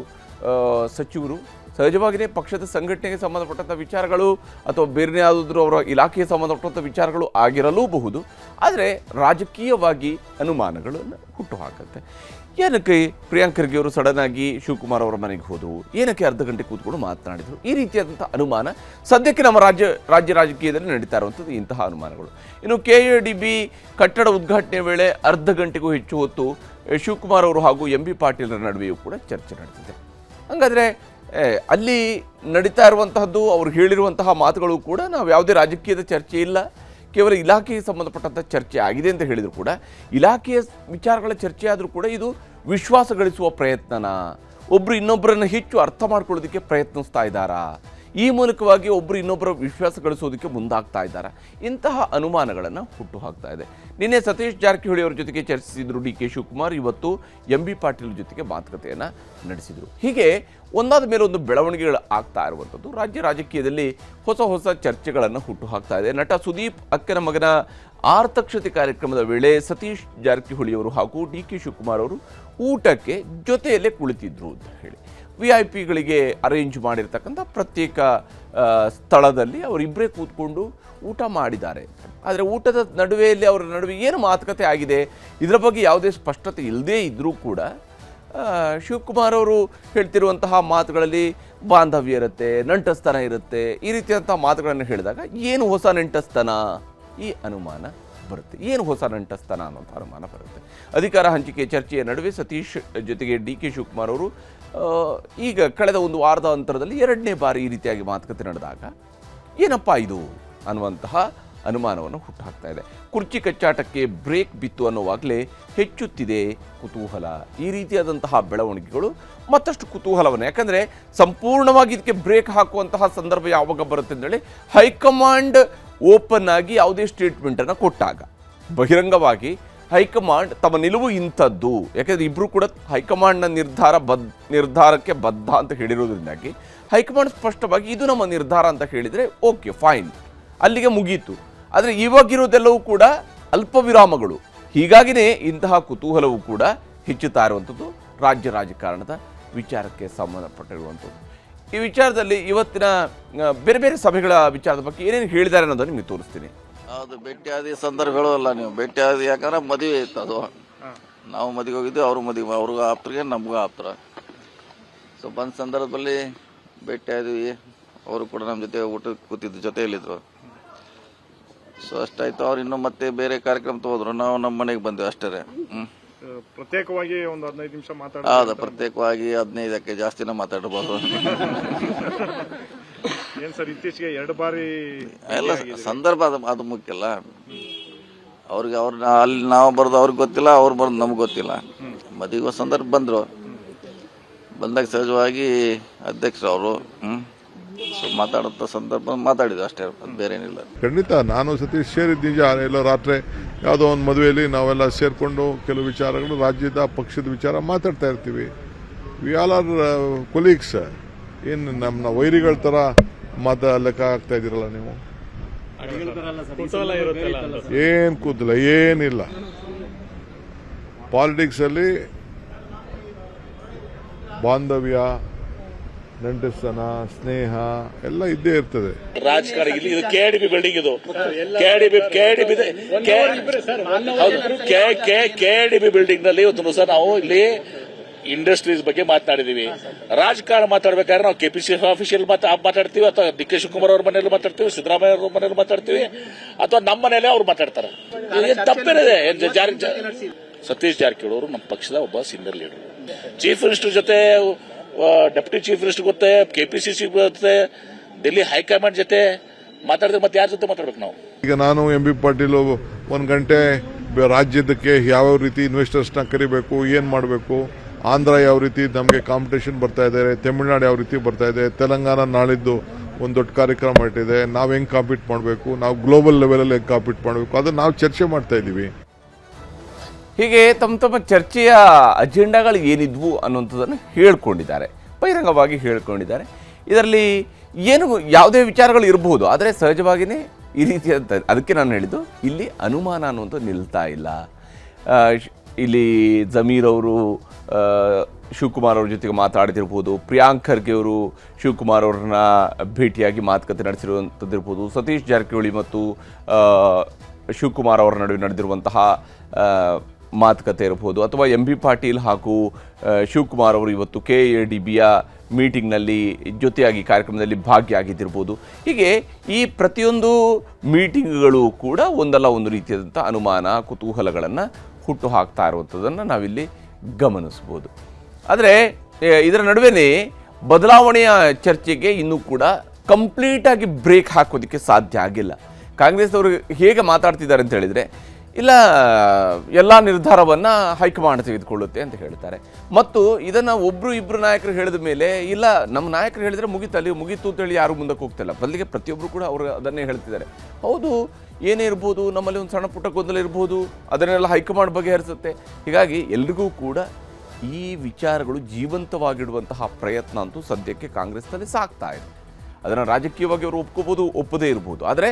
Speaker 1: ಸಚಿವರು ಸಹಜವಾಗಿಯೇ ಪಕ್ಷದ ಸಂಘಟನೆಗೆ ಸಂಬಂಧಪಟ್ಟಂಥ ವಿಚಾರಗಳು ಅಥವಾ ಬೇರೆ ಯಾವುದಾದ್ರೂ ಅವರ ಇಲಾಖೆಗೆ ಸಂಬಂಧಪಟ್ಟಂಥ ವಿಚಾರಗಳು ಆಗಿರಲೂಬಹುದು. ಆದರೆ ರಾಜಕೀಯವಾಗಿ ಅನುಮಾನಗಳನ್ನು ಹುಟ್ಟು ಹಾಕುತ್ತೆ. ಏನಕ್ಕೆ ಪ್ರಿಯಾಂಕ್ ಖರ್ಗೆ ಅವರು ಸಡನ್ ಆಗಿ ಶಿವಕುಮಾರ್ ಅವರ ಮನೆಗೆ ಹೋದವು? ಏನಕ್ಕೆ ಅರ್ಧ ಗಂಟೆ ಕೂತ್ಕೊಂಡು ಮಾತನಾಡಿದರು? ಈ ರೀತಿಯಾದಂಥ ಅನುಮಾನ ಸದ್ಯಕ್ಕೆ ನಮ್ಮ ರಾಜ್ಯ ರಾಜ್ಯ ರಾಜಕೀಯದಲ್ಲಿ ನಡೀತಾ ಇರುವಂಥದ್ದು ಇಂತಹ ಅನುಮಾನಗಳು. ಇನ್ನು ಕೆ ಎ ಡಿ ಬಿ ಕಟ್ಟಡ ಉದ್ಘಾಟನೆ ವೇಳೆ ಅರ್ಧ ಗಂಟೆಗೂ ಹೆಚ್ಚು ಹೊತ್ತು ಶಿವಕುಮಾರ್ ಅವರು ಹಾಗೂ ಎಂ ಬಿ ಪಾಟೀಲರ ನಡುವೆಯೂ ಕೂಡ ಚರ್ಚೆ ನಡೆದಿದೆ. ಹಾಗಾದರೆ ಅಲ್ಲಿ ನಡೀತಾ ಇರುವಂತಹದ್ದು, ಅವರು ಹೇಳಿರುವಂತಹ ಮಾತುಗಳು ಕೂಡ ನಾವು ಯಾವುದೇ ರಾಜಕೀಯದ ಚರ್ಚೆ ಇಲ್ಲ. ಕೇವಲ ಇಲಾಖೆಗೆ ಸಂಬಂಧಪಟ್ಟಂಥ ಚರ್ಚೆ ಆಗಿದೆ ಅಂತ ಹೇಳಿದ್ರು ಕೂಡ. ಇಲಾಖೆಯ ವಿಚಾರಗಳ ಚರ್ಚೆ ಆದರೂ ಕೂಡ ಇದು ವಿಶ್ವಾಸ ಗಳಿಸುವ ಪ್ರಯತ್ನನ? ಒಬ್ಬರು ಇನ್ನೊಬ್ಬರನ್ನು ಹೆಚ್ಚು ಅರ್ಥ ಮಾಡ್ಕೊಳ್ಳೋದಕ್ಕೆ ಪ್ರಯತ್ನಿಸ್ತಾ ಇದ್ದಾರಾ? ಈ ಮೂಲಕವಾಗಿ ಒಬ್ಬರು ಇನ್ನೊಬ್ಬರ ವಿಶ್ವಾಸ ಗಳಿಸೋದಕ್ಕೆ ಮುಂದಾಗ್ತಾ ಇದ್ದಾರೆ? ಇಂತಹ ಅನುಮಾನಗಳನ್ನು ಹುಟ್ಟು ಹಾಕ್ತಾ ಇದೆ. ನಿನ್ನೆ ಸತೀಶ್ ಜಾರಕಿಹೊಳಿ ಅವರ ಜೊತೆಗೆ ಚರ್ಚಿಸಿದ್ರು ಡಿ ಕೆ ಶಿವಕುಮಾರ್. ಇವತ್ತು ಎಂ ಬಿ ಪಾಟೀಲ್ ಜೊತೆಗೆ ಮಾತುಕತೆಯನ್ನು ನಡೆಸಿದರು. ಹೀಗೆ ಒಂದಾದ ಮೇಲೆ ಒಂದು ಬೆಳವಣಿಗೆಗಳು ಆಗ್ತಾ ಇರುವಂಥದ್ದು. ರಾಜ್ಯ ರಾಜಕೀಯದಲ್ಲಿ ಹೊಸ ಹೊಸ ಚರ್ಚೆಗಳನ್ನು ಹುಟ್ಟು ಹಾಕ್ತಾ ಇದೆ. ನಟ ಸುದೀಪ್ ಅಕ್ಕನ ಮಗನ ಆರ್ತಕ್ಷತೆ ಕಾರ್ಯಕ್ರಮದ ವೇಳೆ ಸತೀಶ್ ಜಾರಕಿಹೊಳಿ ಅವರು ಹಾಗೂ ಡಿ ಕೆ ಶಿವಕುಮಾರ್ ಅವರು ಊಟಕ್ಕೆ ಜೊತೆಯಲ್ಲೇ ಕುಳಿತಿದ್ರು ಅಂತ ಹೇಳಿ. ವಿ ಐ ಪಿಗಳಿಗೆ ಅರೇಂಜ್ ಮಾಡಿರ್ತಕ್ಕಂಥ ಪ್ರತ್ಯೇಕ ಸ್ಥಳದಲ್ಲಿ ಅವರಿಬ್ಬರೇ ಕೂತ್ಕೊಂಡು ಊಟ ಮಾಡಿದ್ದಾರೆ. ಆದರೆ ಊಟದ ನಡುವೆಯಲ್ಲಿ ಅವರ ನಡುವೆ ಏನು ಮಾತುಕತೆ ಆಗಿದೆ? ಇದರ ಬಗ್ಗೆ ಯಾವುದೇ ಸ್ಪಷ್ಟತೆ ಇಲ್ಲದೇ ಇದ್ದರೂ ಕೂಡ ಶಿವಕುಮಾರ್ ಅವರು ಹೇಳ್ತಿರುವಂತಹ ಮಾತುಗಳಲ್ಲಿ ಬಾಂಧವ್ಯ ಇರುತ್ತೆ, ನಂಟಸ್ತನ ಇರುತ್ತೆ. ಈ ರೀತಿಯಾದಂಥ ಮಾತುಗಳನ್ನು ಹೇಳಿದಾಗ ಏನು ಹೊಸ ನಂಟಸ್ತನ? ಈ ಅನುಮಾನ? ಬರುತ್ತೆ. ಏನು ಹೊಸ ನಂಟಸ್ತನ ಅನ್ನೋಂಥ ಅನುಮಾನ ಬರುತ್ತೆ. ಅಧಿಕಾರ ಹಂಚಿಕೆ ಚರ್ಚೆಯ ನಡುವೆ ಸತೀಶ್ ಜೊತೆಗೆ ಡಿ ಕೆ ಶಿವಕುಮಾರ್ ಅವರು ಈಗ ಕಳೆದ ಒಂದು ವಾರದ ಅಂತರದಲ್ಲಿ ಎರಡನೇ ಬಾರಿ ಈ ರೀತಿಯಾಗಿ ಮಾತುಕತೆ ನಡೆದಾಗ ಏನಪ್ಪ ಇದು ಅನ್ನುವಂತಹ ಅನುಮಾನವನ್ನು ಹುಟ್ಟುಹಾಕ್ತಾ ಇದೆ. ಕುರ್ಚಿ ಕಚ್ಚಾಟಕ್ಕೆ ಬ್ರೇಕ್ ಬಿತ್ತು ಅನ್ನುವಾಗಲೇ ಹೆಚ್ಚುತ್ತಿದೆ ಕುತೂಹಲ. ಈ ರೀತಿಯಾದಂತಹ ಬೆಳವಣಿಗೆಗಳು ಮತ್ತಷ್ಟು ಕುತೂಹಲವನ್ನು. ಯಾಕಂದರೆ ಸಂಪೂರ್ಣವಾಗಿ ಇದಕ್ಕೆ ಬ್ರೇಕ್ ಹಾಕುವಂತಹ ಸಂದರ್ಭ ಯಾವಾಗ ಬರುತ್ತೆ ಅಂತೇಳಿ ಹೈಕಮಾಂಡ್ ಓಪನ್ ಆಗಿ ಯಾವುದೇ ಸ್ಟೇಟ್ಮೆಂಟನ್ನು ಕೊಟ್ಟಾಗ. ಬಹಿರಂಗವಾಗಿ ಹೈಕಮಾಂಡ್ ತಮ್ಮ ನಿಲುವು ಇಂಥದ್ದು. ಯಾಕೆಂದರೆ ಇಬ್ಬರು ಕೂಡ ಹೈಕಮಾಂಡ್ನ ನಿರ್ಧಾರ ಬದ್, ನಿರ್ಧಾರಕ್ಕೆ ಬದ್ಧ ಅಂತ ಹೇಳಿರೋದ್ರಿಂದಾಗಿ ಹೈಕಮಾಂಡ್ ಸ್ಪಷ್ಟವಾಗಿ ಇದು ನಮ್ಮ ನಿರ್ಧಾರ ಅಂತ ಹೇಳಿದರೆ ಓಕೆ, ಫೈನ್. ಅಲ್ಲಿಗೆ ಮುಗೀತು. ಆದರೆ ಇವಾಗಿರೋದೆಲ್ಲವೂ ಕೂಡ ಅಲ್ಪ ವಿರಾಮಗಳು ಹೀಗಾಗಿಯೇ ಇಂತಹ ಕುತೂಹಲವು ಕೂಡ ಹೆಚ್ಚುತ್ತಾ ಇರುವಂಥದ್ದು ರಾಜ್ಯ ರಾಜಕಾರಣದ ವಿಚಾರಕ್ಕೆ ಸಂಬಂಧಪಟ್ಟಿರುವಂಥದ್ದು. ಈ ವಿಚಾರದಲ್ಲಿ ಇವತ್ತಿನ ಬೇರೆ ಬೇರೆ ಸಭೆಗಳ ವಿಚಾರದ ಬಗ್ಗೆ ಏನೇನು ಹೇಳಿದ್ದಾರೆ ಅನ್ನೋದನ್ನು ನಿಮಗೆ ತೋರಿಸ್ತೀನಿ.
Speaker 2: ಹೌದು ಭೇಟಿಯಾದಿ ಸಂದರ್ಭ ಹೇಳೋಲ್ಲ ನೀವು. ಭೇಟಿಯಾದಿ ಯಾಕಂದ್ರೆ ಮದುವೆ ಇತ್ತು ಅದು. ನಾವು ಮದುವೆ ಹೋಗಿದ್ವಿ ಅವ್ರ ಮದುವೆ ಅವ್ರಿಗೂ ಆಪ್ತರಿಗೆ ನಮಗೂ ಆಪ್ತರ. ಸೊ ಬಂದ ಸಂದರ್ಭದಲ್ಲಿ ಭೇಟಿಯಾದ್ವಿ ಅವರು ಕೂಡ ನಮ್ಮ ಜೊತೆ ಊಟ ಕೂತಿದ್ದ ಜೊತೆಯಲ್ಲಿದ್ದರು ಸೊ ಅಷ್ಟಾಯ್ತು. ಅವ್ರು ಇನ್ನೂ ಮತ್ತೆ ಬೇರೆ ಕಾರ್ಯಕ್ರಮ ತಗೋದ್ರು ನಾವು ನಮ್ಮ ಮನೆಗೆ ಬಂದೆವು ಅಷ್ಟೇ ಹ್ಮ್.
Speaker 3: ಆ, ಪ್ರತ್ಯೇಕವಾಗಿ ಒಂದು ಹದಿನೈದು ನಿಮಿಷ ಮಾತಾಡ
Speaker 2: ಹೌದು ಪ್ರತ್ಯೇಕವಾಗಿ ಹದಿನೈದಕ್ಕೆ ಜಾಸ್ತಿನ ಮಾತಾಡಬಹುದು
Speaker 3: ಏನ್ ಸರ್ ಇತ್ತೀಚೆಗೆ ಎರಡು ಬಾರಿ
Speaker 2: ಎಲ್ಲ ಸಂದರ್ಭ ಅದು ಅದು ಮುಖ್ಯ ಅಲ್ಲ. ಅವ್ರಿಗೆ ಅವ್ರ ಅಲ್ಲಿ ನಾವು ಬರೋದು ಅವ್ರಿಗೆ ಗೊತ್ತಿಲ್ಲ ಅವ್ರು ಬರೋದು ನಮ್ಗೆ ಗೊತ್ತಿಲ್ಲ. ಮದುವೆ ಸಂದರ್ಭ ಬಂದರು. ಬಂದಾಗ ಸಹಜವಾಗಿ ಅಧ್ಯಕ್ಷರು ಅವರು ಹ್ಞೂ ಸೊ ಸಂದರ್ಭ ಮಾತಾಡಿದ್ವಿ ಅಷ್ಟೇ, ಅದು ಬೇರೆ ಏನಿಲ್ಲ
Speaker 4: ಖಂಡಿತ, ನಾನು ಸತಿ ಸೇರಿದ್ದು ನಿಜ ಎಲ್ಲ ರಾತ್ರಿ ಯಾವುದೋ ಒಂದು ಮದುವೆಯಲ್ಲಿ ನಾವೆಲ್ಲ ಸೇರಿಕೊಂಡು ಕೆಲವು ವಿಚಾರಗಳು ರಾಜ್ಯದ ಪಕ್ಷದ ವಿಚಾರ ಮಾತಾಡ್ತಾ ಇರ್ತೀವಿ. ವಿ ಆಲ್ ಆರ್ ಕೊಲೀಗ್ಸ್ ಏನು ನಮ್ಮ ವೈರಿಗಳ ಥರ ಮಾತಾ ಲೆಕ್ಕ ಆಗ್ತಾ ಇದ್ದೀರಲ್ಲ ನೀವು. ಏನು ಕೂದಲ, ಏನಿಲ್ಲ. ಪಾಲಿಟಿಕ್ಸಲ್ಲಿ ಬಾಂಧವ್ಯ ನೆಂಟಸ್ತನ ಸ್ನೇಹ ಎಲ್ಲ ಇದ್ದೇ ಇರ್ತದೆ.
Speaker 5: ರಾಜಕಾರಣಿ ಇಲ್ಲಿ ಇದು. ಕೆಡಿಬಿ ಬಿಲ್ಡಿಂಗ್ ಇದು ಕೆಡಿಬಿ ಕೆಡಿಬಿ ಕೆಡಿಬಿ ಬಿಲ್ಡಿಂಗ್ನಲ್ಲಿ ಇವತ್ತು ಸರ್ ನಾವು ಇಲ್ಲಿ ಇಂಡಸ್ಟ್ರೀಸ್ ಬಗ್ಗೆ ಮಾತನಾಡಿದೀವಿ. ರಾಜಕಾರಣ ಮಾತಾಡ್ಬೇಕಾದ್ರೆ ನಾವು ಕೆಪಿಸಿ ಆಫೀಸಿಯಲ್ಲಿ ಮಾತಾಡ್ತೀವಿ ಅಥವಾ ಡಿ ಕೆ ಶಿವಕುಮಾರ್ ಅವ್ರ ಮನೆಯಲ್ಲಿ ಮಾತಾಡ್ತೀವಿ ಸಿದ್ದರಾಮಯ್ಯ ಅವ್ರ ಮನೆಯಲ್ಲಿ ಮಾತಾಡ್ತೀವಿ ಅಥವಾ ನಮ್ಮ ಮನೇಲೆ ಅವ್ರು ಮಾತಾಡ್ತಾರೆ. ಏನು ತಪ್ಪೇನಿದೆ ಸತೀಶ್ ಜಾರಕಿಹೊಳಿ ಅವರು ನಮ್ಮ ಪಕ್ಷದ ಒಬ್ಬ ಸೀನಿಯರ್ ಲೀಡರ್ ಚೀಫ್ ಮಿನಿಸ್ಟರ್ ಜೊತೆ ಡೆಪ್ಯೂಟಿ ಚೀಫ್ ಮಿನಿಸ್ಟರ್ ಗೊತ್ತೆ ಸಿ ಗೊತ್ತೆ ಡೆಲ್ಲಿ ಹೈಕಮಾಂಡ್ ಜೊತೆ ಮಾತಾಡಿದ್ರೆ ಮತ್ತೆ ಯಾರ ಜೊತೆ ಮಾತಾಡ್ಬೇಕು ನಾವು?
Speaker 4: ಈಗ ನಾನು ಎಂ ಬಿ ಪಾಟೀಲ್ ಒಂದು ಗಂಟೆ ರಾಜ್ಯದಕ್ಕೆ ಯಾವ ರೀತಿ ಇನ್ವೆಸ್ಟರ್ಸ್ನ ಕರಿಬೇಕು, ಏನು ಮಾಡಬೇಕು, ಆಂಧ್ರ ಯಾವ ರೀತಿ ನಮಗೆ ಕಾಂಪಿಟೇಷನ್ ಬರ್ತಾ ಇದ್ದಾರೆ ತಮಿಳುನಾಡು ಯಾವ ರೀತಿ ಬರ್ತಾ ಇದೆ, ತೆಲಂಗಾಣ ನಾಳಿದ್ದು ಒಂದು ದೊಡ್ಡ ಕಾರ್ಯಕ್ರಮ ಇಟ್ಟಿದೆ, ನಾವು ಹೆಂಗೆ ಕಾಂಪೀಟ್ ಮಾಡಬೇಕು, ನಾವು ಗ್ಲೋಬಲ್ ಲೆವೆಲಲ್ಲಿ ಹೆಂಗೆ ಕಾಂಪೀಟ್ ಮಾಡಬೇಕು, ಅದನ್ನು ನಾವು ಚರ್ಚೆ ಮಾಡ್ತಾ ಇದ್ದೀವಿ.
Speaker 1: ಹೀಗೆ ತಮ್ಮ ತಮ್ಮ ಚರ್ಚೆಯ ಅಜೆಂಡಾಗಳು ಏನಿದ್ವು ಅನ್ನುವಂಥದ್ದನ್ನು ಹೇಳ್ಕೊಂಡಿದ್ದಾರೆ. ಬಹಿರಂಗವಾಗಿ ಹೇಳ್ಕೊಂಡಿದ್ದಾರೆ. ಇದರಲ್ಲಿ ಏನು ಯಾವುದೇ ವಿಚಾರಗಳು ಇರಬಹುದು, ಆದರೆ ಸಹಜವಾಗಿಯೇ ಈ ರೀತಿಯಾದಂಥ ಅದಕ್ಕೆ ನಾನು ಹೇಳಿದ್ದು, ಇಲ್ಲಿ ಅನುಮಾನ ಅನ್ನುವಂಥದ್ದು ನಿಲ್ತಾ ಇಲ್ಲ. ಇಲ್ಲಿ ಜಮೀರ್ ಅವರು ಶಿವಕುಮಾರ್ ಅವ್ರ ಜೊತೆಗೆ ಮಾತಾಡ್ತಿರ್ಬೋದು, ಪ್ರಿಯಾಂಕ್ ಖರ್ಗೆ ಅವರು ಶಿವಕುಮಾರ್ ಅವ್ರನ್ನ ಭೇಟಿಯಾಗಿ ಮಾತುಕತೆ ನಡೆಸಿರುವಂಥದ್ದಿರ್ಬೋದು ಸತೀಶ್ ಜಾರಕಿಹೊಳಿ ಮತ್ತು ಶಿವಕುಮಾರ್ ಅವರ ನಡುವೆ ನಡೆದಿರುವಂತಹ ಮಾತುಕತೆ ಇರಬಹುದು. ಅಥವಾ ಎಂ ಬಿ ಪಾಟೀಲ್ ಹಾಗೂ ಶಿವಕುಮಾರ್ ಅವರು ಇವತ್ತು ಕೆ ಎ ಡಿ ಬಿಯ ಮೀಟಿಂಗ್ನಲ್ಲಿ ಜೊತೆಯಾಗಿ ಕಾರ್ಯಕ್ರಮದಲ್ಲಿ ಭಾಗಿಯಾಗಿದ್ದಿರ್ಬೋದು ಹೀಗೆ ಈ ಪ್ರತಿಯೊಂದು ಮೀಟಿಂಗ್ಗಳು ಕೂಡ ಒಂದಲ್ಲ ಒಂದು ರೀತಿಯಾದಂಥ ಅನುಮಾನ, ಕುತೂಹಲಗಳನ್ನು ಹುಟ್ಟು ಹಾಕ್ತಾ ಇರುವಂಥದ್ದನ್ನು ನಾವಿಲ್ಲಿ ಗಮನಿಸ್ಬೋದು ಆದರೆ ಇದರ ನಡುವೆನೇ ಬದಲಾವಣೆಯ ಚರ್ಚೆಗೆ ಇನ್ನೂ ಕೂಡ ಕಂಪ್ಲೀಟಾಗಿ ಬ್ರೇಕ್ ಹಾಕೋದಕ್ಕೆ ಸಾಧ್ಯ ಆಗಿಲ್ಲ. ಕಾಂಗ್ರೆಸ್ನವರು ಹೇಗೆ ಮಾತಾಡ್ತಿದ್ದಾರೆ ಅಂತ ಹೇಳಿದರೆ ಇಲ್ಲ, ಎಲ್ಲ ನಿರ್ಧಾರವನ್ನು ಹೈಕಮಾಂಡ್ ತೆಗೆದುಕೊಳ್ಳುತ್ತೆ ಅಂತ ಹೇಳ್ತಾರೆ. ಮತ್ತು ಇದನ್ನು ಒಬ್ಬರು ಇಬ್ಬರು ನಾಯಕರು ಹೇಳಿದ ಮೇಲೆ, ಇಲ್ಲ, ನಮ್ಮ ನಾಯಕರು ಹೇಳಿದರೆ ಮುಗೀತು, ಅಲ್ಲಿ ಮುಗೀತು ಅಂತೇಳಿ ಯಾರು ಮುಂದಕ್ಕೆ ಹೋಗ್ತಿಲ್ಲ. ಬದಲಿಗೆ ಪ್ರತಿಯೊಬ್ಬರು ಕೂಡ ಅವರು ಅದನ್ನೇ ಹೇಳ್ತಿದ್ದಾರೆ. ಹೌದು, ಏನೇ ಇರ್ಬೋದು, ನಮ್ಮಲ್ಲಿ ಒಂದು ಸಣ್ಣ ಪುಟ್ಟ ಗೊಂದಲ ಇರ್ಬೋದು, ಅದನ್ನೆಲ್ಲ ಹೈಕಮಾಂಡ್ ಬಗೆಹರಿಸುತ್ತೆ. ಹೀಗಾಗಿ ಎಲ್ರಿಗೂ ಕೂಡ ಈ ವಿಚಾರಗಳು ಜೀವಂತವಾಗಿಡುವಂತಹ ಪ್ರಯತ್ನ ಅಂತೂ ಸದ್ಯಕ್ಕೆ ಕಾಂಗ್ರೆಸ್ನಲ್ಲಿ ಸಾಕ್ತಾ ಇದೆ. ಅದನ್ನು ರಾಜಕೀಯವಾಗಿ ಅವರು ಒಪ್ಕೋಬೋದು, ಒಪ್ಪದೇ ಇರ್ಬೋದು. ಆದರೆ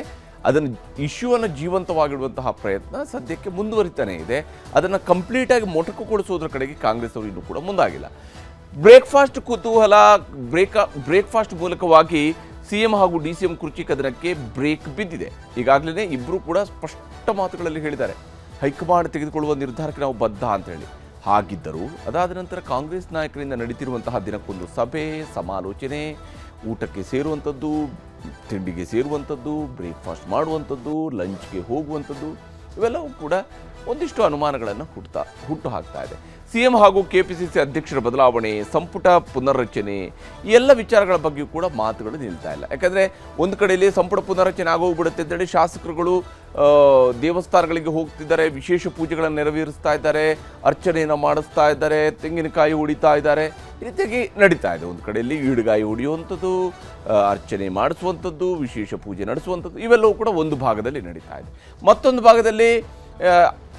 Speaker 1: ಅದನ್ನು ಇಶ್ಯೂವನ್ನು ಜೀವಂತವಾಗಿಡುವಂತಹ ಪ್ರಯತ್ನ ಸದ್ಯಕ್ಕೆ ಮುಂದುವರಿತಾನೆ ಇದೆ. ಅದನ್ನು ಕಂಪ್ಲೀಟಾಗಿ ಮೊಟಕುಗೊಳಿಸೋದ್ರ ಕಡೆಗೆ ಕಾಂಗ್ರೆಸ್ ಅವರು ಇನ್ನೂ ಕೂಡ ಮುಂದಾಗಿಲ್ಲ. ಬ್ರೇಕ್ಫಾಸ್ಟ್ ಕುತೂಹಲ, ಬ್ರೇಕ್, ಬ್ರೇಕ್ಫಾಸ್ಟ್ ಮೂಲಕವಾಗಿ ಸಿ ಎಂ ಹಾಗೂ ಡಿ ಸಿ ಎಂ ಕುರ್ಚಿ ಕದನಕ್ಕೆ ಬ್ರೇಕ್ ಬಿದ್ದಿದೆ. ಈಗಾಗಲೇ ಇಬ್ಬರೂ ಕೂಡ ಸ್ಪಷ್ಟ ಮಾತುಗಳಲ್ಲಿ ಹೇಳಿದ್ದಾರೆ. ಹೈಕಮಾಂಡ್ ತೆಗೆದುಕೊಳ್ಳುವ ನಿರ್ಧಾರಕ್ಕೆ ನಾವು ಬದ್ಧ ಅಂತ ಹೇಳಿ ಹಾಗಿದ್ದರೂ ಅದಾದ ನಂತರ ಕಾಂಗ್ರೆಸ್ ನಾಯಕರಿಂದ ನಡೀತಿರುವಂತಹ ದಿನಕ್ಕೊಂದು ಸಭೆ, ಸಮಾಲೋಚನೆ, ಊಟಕ್ಕೆ ಸೇರುವಂಥದ್ದು ತಿಂಡಿಗೆ ಸೇರುವಂಥದ್ದು ಬ್ರೇಕ್ಫಾಸ್ಟ್ ಮಾಡುವಂಥದ್ದು ಲಂಚ್ಗೆ ಹೋಗುವಂಥದ್ದು ಇವೆಲ್ಲವೂ ಕೂಡ ಒಂದಿಷ್ಟು ಅನುಮಾನಗಳನ್ನು ಹುಟ್ಟುತ್ತಾ ಹುಟ್ಟು ಹಾಕ್ತಾ ಇದೆ. ಸಿಎಂ ಹಾಗೂ ಕೆಪಿಸಿಸಿ ಅಧ್ಯಕ್ಷರ ಬದಲಾವಣೆ, ಸಂಪುಟ ಪುನರ್ರಚನೆ ಎಲ್ಲ ವಿಚಾರಗಳ ಬಗ್ಗೆಯೂ ಕೂಡ ಮಾತುಗಳು ನಿಲ್ತಾ ಇಲ್ಲ. ಯಾಕಂದರೆ ಒಂದು ಕಡೆಯಲ್ಲಿ ಸಂಪುಟ ಪುನರ್ರಚನೆ ಆಗೋಗ್ಬಿಡುತ್ತೆ ಅಂತೇಳಿ ಶಾಸಕರುಗಳು ದೇವಸ್ಥಾನಗಳಿಗೆ ಹೋಗ್ತಿದ್ದಾರೆ, ವಿಶೇಷ ಪೂಜೆಗಳನ್ನು ನೆರವೇರಿಸ್ತಾ ಇದ್ದಾರೆ, ಅರ್ಚನೆಯನ್ನು ಮಾಡಿಸ್ತಾ ಇದ್ದಾರೆ, ತೆಂಗಿನಕಾಯಿ ಹೊಡಿತಾ ಇದ್ದಾರೆ. ಈ ರೀತಿಯಾಗಿ ನಡೀತಾ ಇದೆ. ಒಂದು ಕಡೆಯಲ್ಲಿ ಈಡುಗಾಯಿ ಹೊಡೆಯುವಂಥದ್ದು ಅರ್ಚನೆ ಮಾಡಿಸುವಂಥದ್ದು, ವಿಶೇಷ ಪೂಜೆ ನಡೆಸುವಂಥದ್ದು, ಇವೆಲ್ಲವೂ ಕೂಡ ಒಂದು ಭಾಗದಲ್ಲಿ ನಡೀತಾ ಇದೆ. ಮತ್ತೊಂದು ಭಾಗದಲ್ಲಿ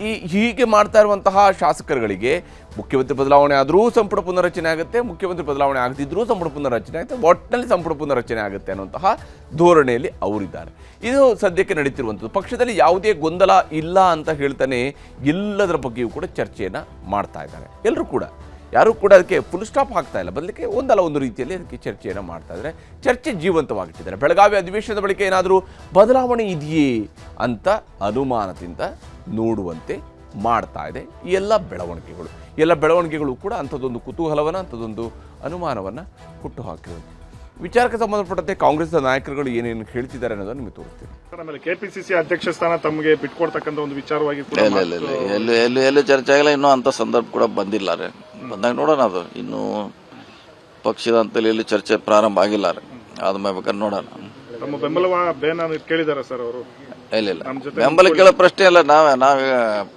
Speaker 1: ಈ ಹೀಗೆ ಮಾಡ್ತಾ ಇರುವಂತಹ ಶಾಸಕರುಗಳಿಗೆ ಮುಖ್ಯಮಂತ್ರಿ ಬದಲಾವಣೆ ಆದರೂ ಸಂಪುಟ ಪುನರ್ರಚನೆ ಆಗುತ್ತೆ, ಮುಖ್ಯಮಂತ್ರಿ ಬದಲಾವಣೆ ಆಗದಿದ್ರೂ ಸಂಪುಟ ಪುನರ್ರಚನೆ ಆಗುತ್ತೆ ಒಟ್ಟಿನಲ್ಲಿ ಸಂಪುಟ ಪುನರ್ರಚನೆ ಆಗುತ್ತೆ ಅನ್ನುವಂತಹ ಧೋರಣೆಯಲ್ಲಿ ಅವರಿದ್ದಾರೆ. ಇದು ಸದ್ಯಕ್ಕೆ ನಡೀತಿರುವಂಥದ್ದು. ಪಕ್ಷದಲ್ಲಿ ಯಾವುದೇ ಗೊಂದಲ ಇಲ್ಲ ಅಂತ ಹೇಳ್ತಾನೆ ಎಲ್ಲದರ ಬಗ್ಗೆಯೂ ಕೂಡ ಚರ್ಚೆಯನ್ನು ಮಾಡ್ತಾ ಇದ್ದಾರೆ. ಎಲ್ಲರೂ ಕೂಡ, ಯಾರೂ ಕೂಡ ಅದಕ್ಕೆ ಫುಲ್ ಸ್ಟಾಪ್ ಹಾಕ್ತಾ ಇಲ್ಲ. ಬದಲಿಗೆ ಒಂದಲ್ಲ ಒಂದು ರೀತಿಯಲ್ಲಿ ಅದಕ್ಕೆ ಚರ್ಚೆಯನ್ನು ಮಾಡ್ತಾ ಇದ್ದಾರೆ. ಚರ್ಚೆ ಜೀವಂತವಾಗಿಟ್ಟಿದ್ದಾರೆ. ಬೆಳಗಾವಿ ಅಧಿವೇಶನದ ಬಳಿಕ ಏನಾದರೂ ಬದಲಾವಣೆ ಇದೆಯೇ ಅಂತ ಅನುಮಾನದಿಂದ ನೋಡುವಂತೆ ಮಾಡ್ತಾ ಇದೆ ಈ ಎಲ್ಲ ಬೆಳವಣಿಗೆಗಳು. ಎಲ್ಲ ಬೆಳವಣಿಗೆಗಳು ಕೂಡ ಅಂಥದ್ದೊಂದು ಕುತೂಹಲವನ್ನು ಅಂಥದ್ದೊಂದು ಅನುಮಾನವನ್ನು ಹುಟ್ಟು ಹಾಕಿರುವಂತೆ ವಿಚಾರಕ್ಕೆ ಸಂಬಂಧಪಟ್ಟಂತೆ ಕಾಂಗ್ರೆಸ್ನ ನಾಯಕರುಗಳು ಏನೇನು ಹೇಳ್ತಿದ್ದಾರೆ ಅನ್ನೋದನ್ನು ನಿಮಗೆ ತೋರಿಸ್ತೀನಿ.
Speaker 3: ಸರ್ ಆಮೇಲೆ ಕೆಪಿಸಿಸಿ ಅಧ್ಯಕ್ಷ ಸ್ಥಾನ ತಮಗೆ ಬಿಟ್ಕೊಡ್ತಕ್ಕಂಥ ಒಂದು ವಿಚಾರವಾಗಿ
Speaker 2: ಎಲ್ಲೂ ಎಲ್ಲೂ ಎಲ್ಲೂ ಚರ್ಚೆ ಆಗಿಲ್ಲ. ಇನ್ನೂ ಅಂಥ ಸಂದರ್ಭ ಕೂಡ ಬಂದಿಲ್ಲ ರೀ. ಬಂದಾಗ ನೋಡೋಣ ಅದು. ಇನ್ನೂ ಪಕ್ಷದ ಅಂತಲ್ಲಿ ಎಲ್ಲಿ ಚರ್ಚೆ ಪ್ರಾರಂಭ ಆಗಿಲ್ಲ ರೀ. ಆದ್ಮೇಲೆ ಬೇಕಾದ್ರೆ ನೋಡೋಣ.
Speaker 3: ತಮ್ಮ ಬೆಂಬಲ ಬೇನ ಕೇಳಿದ್ದಾರೆ ಸರ್ ಅವರು?
Speaker 2: ಇಲ್ಲ ಇಲ್ಲ.
Speaker 3: ನಮ್ಮ ಜೊತೆ
Speaker 2: ಬೆಂಬಲ ಕೇಳೋ ಪ್ರಶ್ನೆ ಅಲ್ಲ ನಾವೇ ನಾವೇ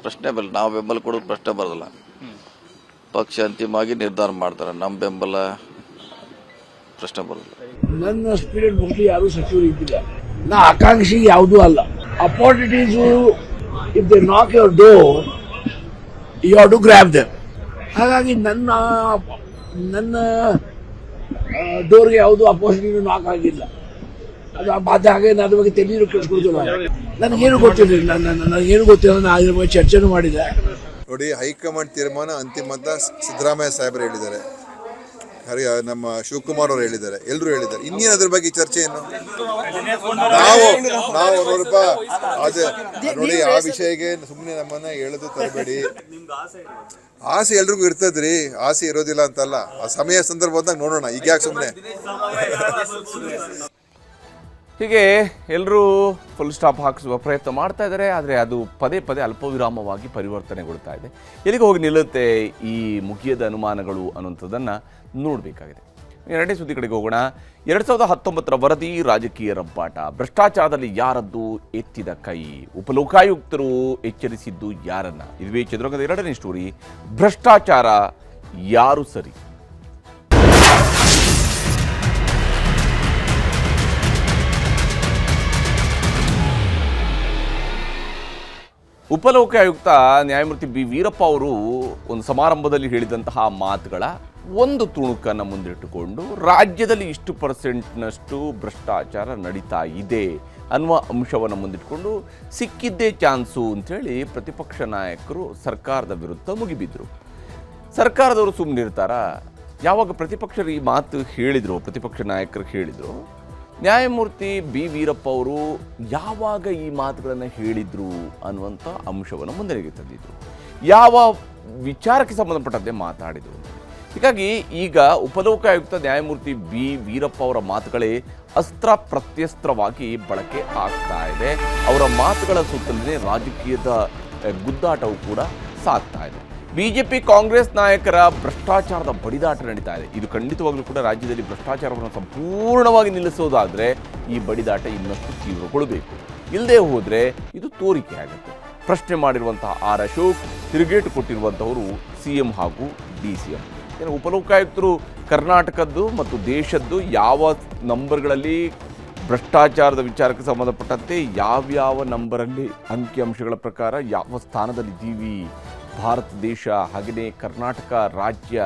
Speaker 2: ಪ್ರಶ್ನೆ ಬರಲ್ಲ ನಾವು ಬೆಂಬಲ ಕೊಡೋದು ಪ್ರಶ್ನೆ ಬರೋದಿಲ್ಲ ಪಕ್ಷ ಅಂತಿಮವಾಗಿ ನಿರ್ಧಾರ ಮಾಡ್ತಾರೆ. ನಮ್ಮ ಬೆಂಬಲ ಪ್ರಶ್ನೆ ಬರೋದಿಲ್ಲ
Speaker 6: ನನ್ನ ಸ್ಪಿರಿಟ್ ಮುಖ್ಯ ಯಾರು ಸಚಿವರು ಇದ್ದಿಲ್ಲ. ನಾ ಆಕಾಂಕ್ಷಿ ಯಾವುದೂ ಅಲ್ಲ. Opportunities if they knock your door you are to grab them ಹಾಗಾಗಿ ನನ್ನ ನನ್ನ ಡೋರ್ಗೆ ಯಾವುದು ಅಪಾರ್ಚುನಿಟಿ ನಾಕ್ ಆಗಿಲ್ಲ. ಅದು ಬಾಧೆ ಹಾಗೆ ನಾನು ಅದ್ರ ಬಗ್ಗೆ ತೆಲೀರು ಕೇಳಿಸ್ಕೊಳ್ತಿಲ್ಲ ನನಗೇನು ಗೊತ್ತಿರಲಿಲ್ಲ. ನನ್ನ ನನಗೇನು ಗೊತ್ತಿಲ್ಲ. ನಾನು ಅದ್ರ ಬಗ್ಗೆ ಚರ್ಚೆನೂ ಮಾಡಿದೆ.
Speaker 7: ನೋಡಿ ಹೈಕಮಾಂಡ್ ತೀರ್ಮಾನ ಅಂತಿಮ ಅಂತ ಸಿದ್ದರಾಮಯ್ಯ ಸಾಹೇಬರು ಹೇಳಿದ್ದಾರೆ. ಹರಿ ನಮ್ಮ ಶಿವಕುಮಾರ್ ಅವರು ಹೇಳಿದ್ದಾರೆ. ಎಲ್ಲರೂ ಹೇಳಿದ್ದಾರೆ. ಇನ್ನೇನು ಅದ್ರ ಬಗ್ಗೆ ಚರ್ಚೆ ಏನು ನಾವು ನಾವು ನೋಡಪ್ಪ ಅದು ನೋಡಿ ಆ ವಿಷಯಕ್ಕೆ ಸುಮ್ಮನೆ ನಮ್ಮನ್ನ ಎಳೆದು ತರಬೇಡಿ. ಆಸೆ ಎಲ್ರಿಗೂ ಇರ್ತದ್ರಿ. ಆಸೆ ಇರೋದಿಲ್ಲ ಅಂತಲ್ಲ. ಆ ಸಮಯ ಸಂದರ್ಭ ಬಂದಾಗ ನೋಡೋಣ. ಈಗ ಯಾಕೆ ಸುಮ್ಮನೆ
Speaker 1: ಹೀಗೆ ಎಲ್ಲರೂ ಫುಲ್ ಸ್ಟಾಪ್ ಹಾಕಿಸುವ ಪ್ರಯತ್ನ ಮಾಡ್ತಾ ಇದ್ದಾರೆ, ಆದರೆ ಅದು ಪದೇ ಪದೇ ಅಲ್ಪವಿರಾಮವಾಗಿ ಪರಿವರ್ತನೆಗೊಳ್ತಾ ಇದೆ. ಎಲ್ಲಿಗೆ ಹೋಗಿ ನಿಲ್ಲುತ್ತೆ ಈ ಮುಗಿಯದ ಅನುಮಾನಗಳು ಅನ್ನುವಂಥದ್ದನ್ನು ನೋಡಬೇಕಾಗಿದೆ. ಎರಡನೇ ಸುದ್ದಿ ಕಡೆಗೆ ಹೋಗೋಣ. ಎರಡು ಸಾವಿರದ ಹತ್ತೊಂಬತ್ತರ ವರದಿ ರಾಜಕೀಯ ರಂಪಾಟ. ಭ್ರಷ್ಟಾಚಾರದಲ್ಲಿ ಯಾರದ್ದು ಎತ್ತಿದ ಕೈ? ಉಪಲೋಕಾಯುಕ್ತರು ಎಚ್ಚರಿಸಿದ್ದು ಯಾರನ್ನ? ಇದುವೇ ಚಿತ್ರರಂಗದ ಎರಡನೇ ಸ್ಟೋರಿ ಭ್ರಷ್ಟಾಚಾರ ಯಾರು ಸರಿ? ಉಪಲೋಕಾಯುಕ್ತ ನ್ಯಾಯಮೂರ್ತಿ ಬಿ. ವೀರಪ್ಪ ಅವರು ಒಂದು ಸಮಾರಂಭದಲ್ಲಿ ಹೇಳಿದಂತಹ ಮಾತುಗಳ ಒಂದು ತುಣುಕನ್ನು ಮುಂದಿಟ್ಟುಕೊಂಡು, ರಾಜ್ಯದಲ್ಲಿ ಇಷ್ಟು ಪರ್ಸೆಂಟ್ನಷ್ಟು ಭ್ರಷ್ಟಾಚಾರ ನಡೀತಾ ಇದೆ ಅನ್ನುವ ಅಂಶವನ್ನು ಮುಂದಿಟ್ಟುಕೊಂಡು, ಸಿಕ್ಕಿದ್ದೇ ಚಾನ್ಸು ಅಂಥೇಳಿ ಪ್ರತಿಪಕ್ಷ ನಾಯಕರು ಸರ್ಕಾರದ ವಿರುದ್ಧ ಮುಗಿಬಿದ್ದರು ಸರ್ಕಾರದವರು ಸುಮ್ಮನಿರ್ತಾರ ಯಾವಾಗ ಪ್ರತಿಪಕ್ಷರು ಈ ಮಾತು ಹೇಳಿದರು, ಪ್ರತಿಪಕ್ಷ ನಾಯಕರು ಹೇಳಿದ್ರು ನ್ಯಾಯಮೂರ್ತಿ ಬಿ. ವೀರಪ್ಪ ಅವರು ಯಾವಾಗ ಈ ಮಾತುಗಳನ್ನು ಹೇಳಿದ್ರು ಅನ್ನುವಂಥ ಅಂಶವನ್ನು ಮುಂದೆ ತಂದಿದ್ರು. ಯಾವ ವಿಚಾರಕ್ಕೆ ಸಂಬಂಧಪಟ್ಟಂತೆ ಮಾತಾಡಿದರು ಹೀಗಾಗಿ ಈಗ ಉಪಲೋಕಾಯುಕ್ತ ನ್ಯಾಯಮೂರ್ತಿ ಬಿ. ವೀರಪ್ಪ ಅವರ ಮಾತುಗಳೇ ಅಸ್ತ್ರ ಪ್ರತ್ಯಸ್ತ್ರವಾಗಿ ಬಳಕೆ ಆಗ್ತಾ ಇದೆ. ಅವರ ಮಾತುಗಳ ಸುತ್ತಲೇ ರಾಜಕೀಯದ ಗುದ್ದಾಟವು ಕೂಡ ಸಾಗ್ತಾ ಇದೆ. ಬಿಜೆಪಿ ಕಾಂಗ್ರೆಸ್ ನಾಯಕರ ಭ್ರಷ್ಟಾಚಾರದ ಬಡಿದಾಟ ನಡೀತಾ ಇದೆ. ಇದು ಖಂಡಿತವಾಗ್ಲೂ ಕೂಡ ರಾಜ್ಯದಲ್ಲಿ ಭ್ರಷ್ಟಾಚಾರವನ್ನು ಸಂಪೂರ್ಣವಾಗಿ ನಿಲ್ಲಿಸೋದಾದರೆ ಈ ಬಡಿದಾಟ ಇನ್ನಷ್ಟು ತೀವ್ರಗೊಳ್ಳಬೇಕು. ಇಲ್ಲದೆ ಹೋದರೆ ಇದು ತೋರಿಕೆ ಆಗುತ್ತೆ. ಪ್ರಶ್ನೆ ಮಾಡಿರುವಂತಹ ಆರ್ ಅಶೋಕ್, ತಿರುಗೇಟು ಕೊಟ್ಟಿರುವಂಥವರು ಸಿ ಎಂ ಹಾಗೂ ಡಿ ಸಿ ಎಂ. ಏನು ಉಪಲೋಕಾಯುಕ್ತರು ಕರ್ನಾಟಕದ್ದು ಮತ್ತು ದೇಶದ್ದು ಯಾವ ನಂಬರ್ಗಳಲ್ಲಿ ಭ್ರಷ್ಟಾಚಾರದ ವಿಚಾರಕ್ಕೆ ಸಂಬಂಧಪಟ್ಟಂತೆ ಯಾವ್ಯಾವ ನಂಬರಲ್ಲಿ ಅಂಕಿಅಂಶಗಳ ಪ್ರಕಾರ ಯಾವ ಸ್ಥಾನದಲ್ಲಿದ್ದೀವಿ ಭಾರತ ದೇಶ ಹಾಗೆಯೇ ಕರ್ನಾಟಕ ರಾಜ್ಯ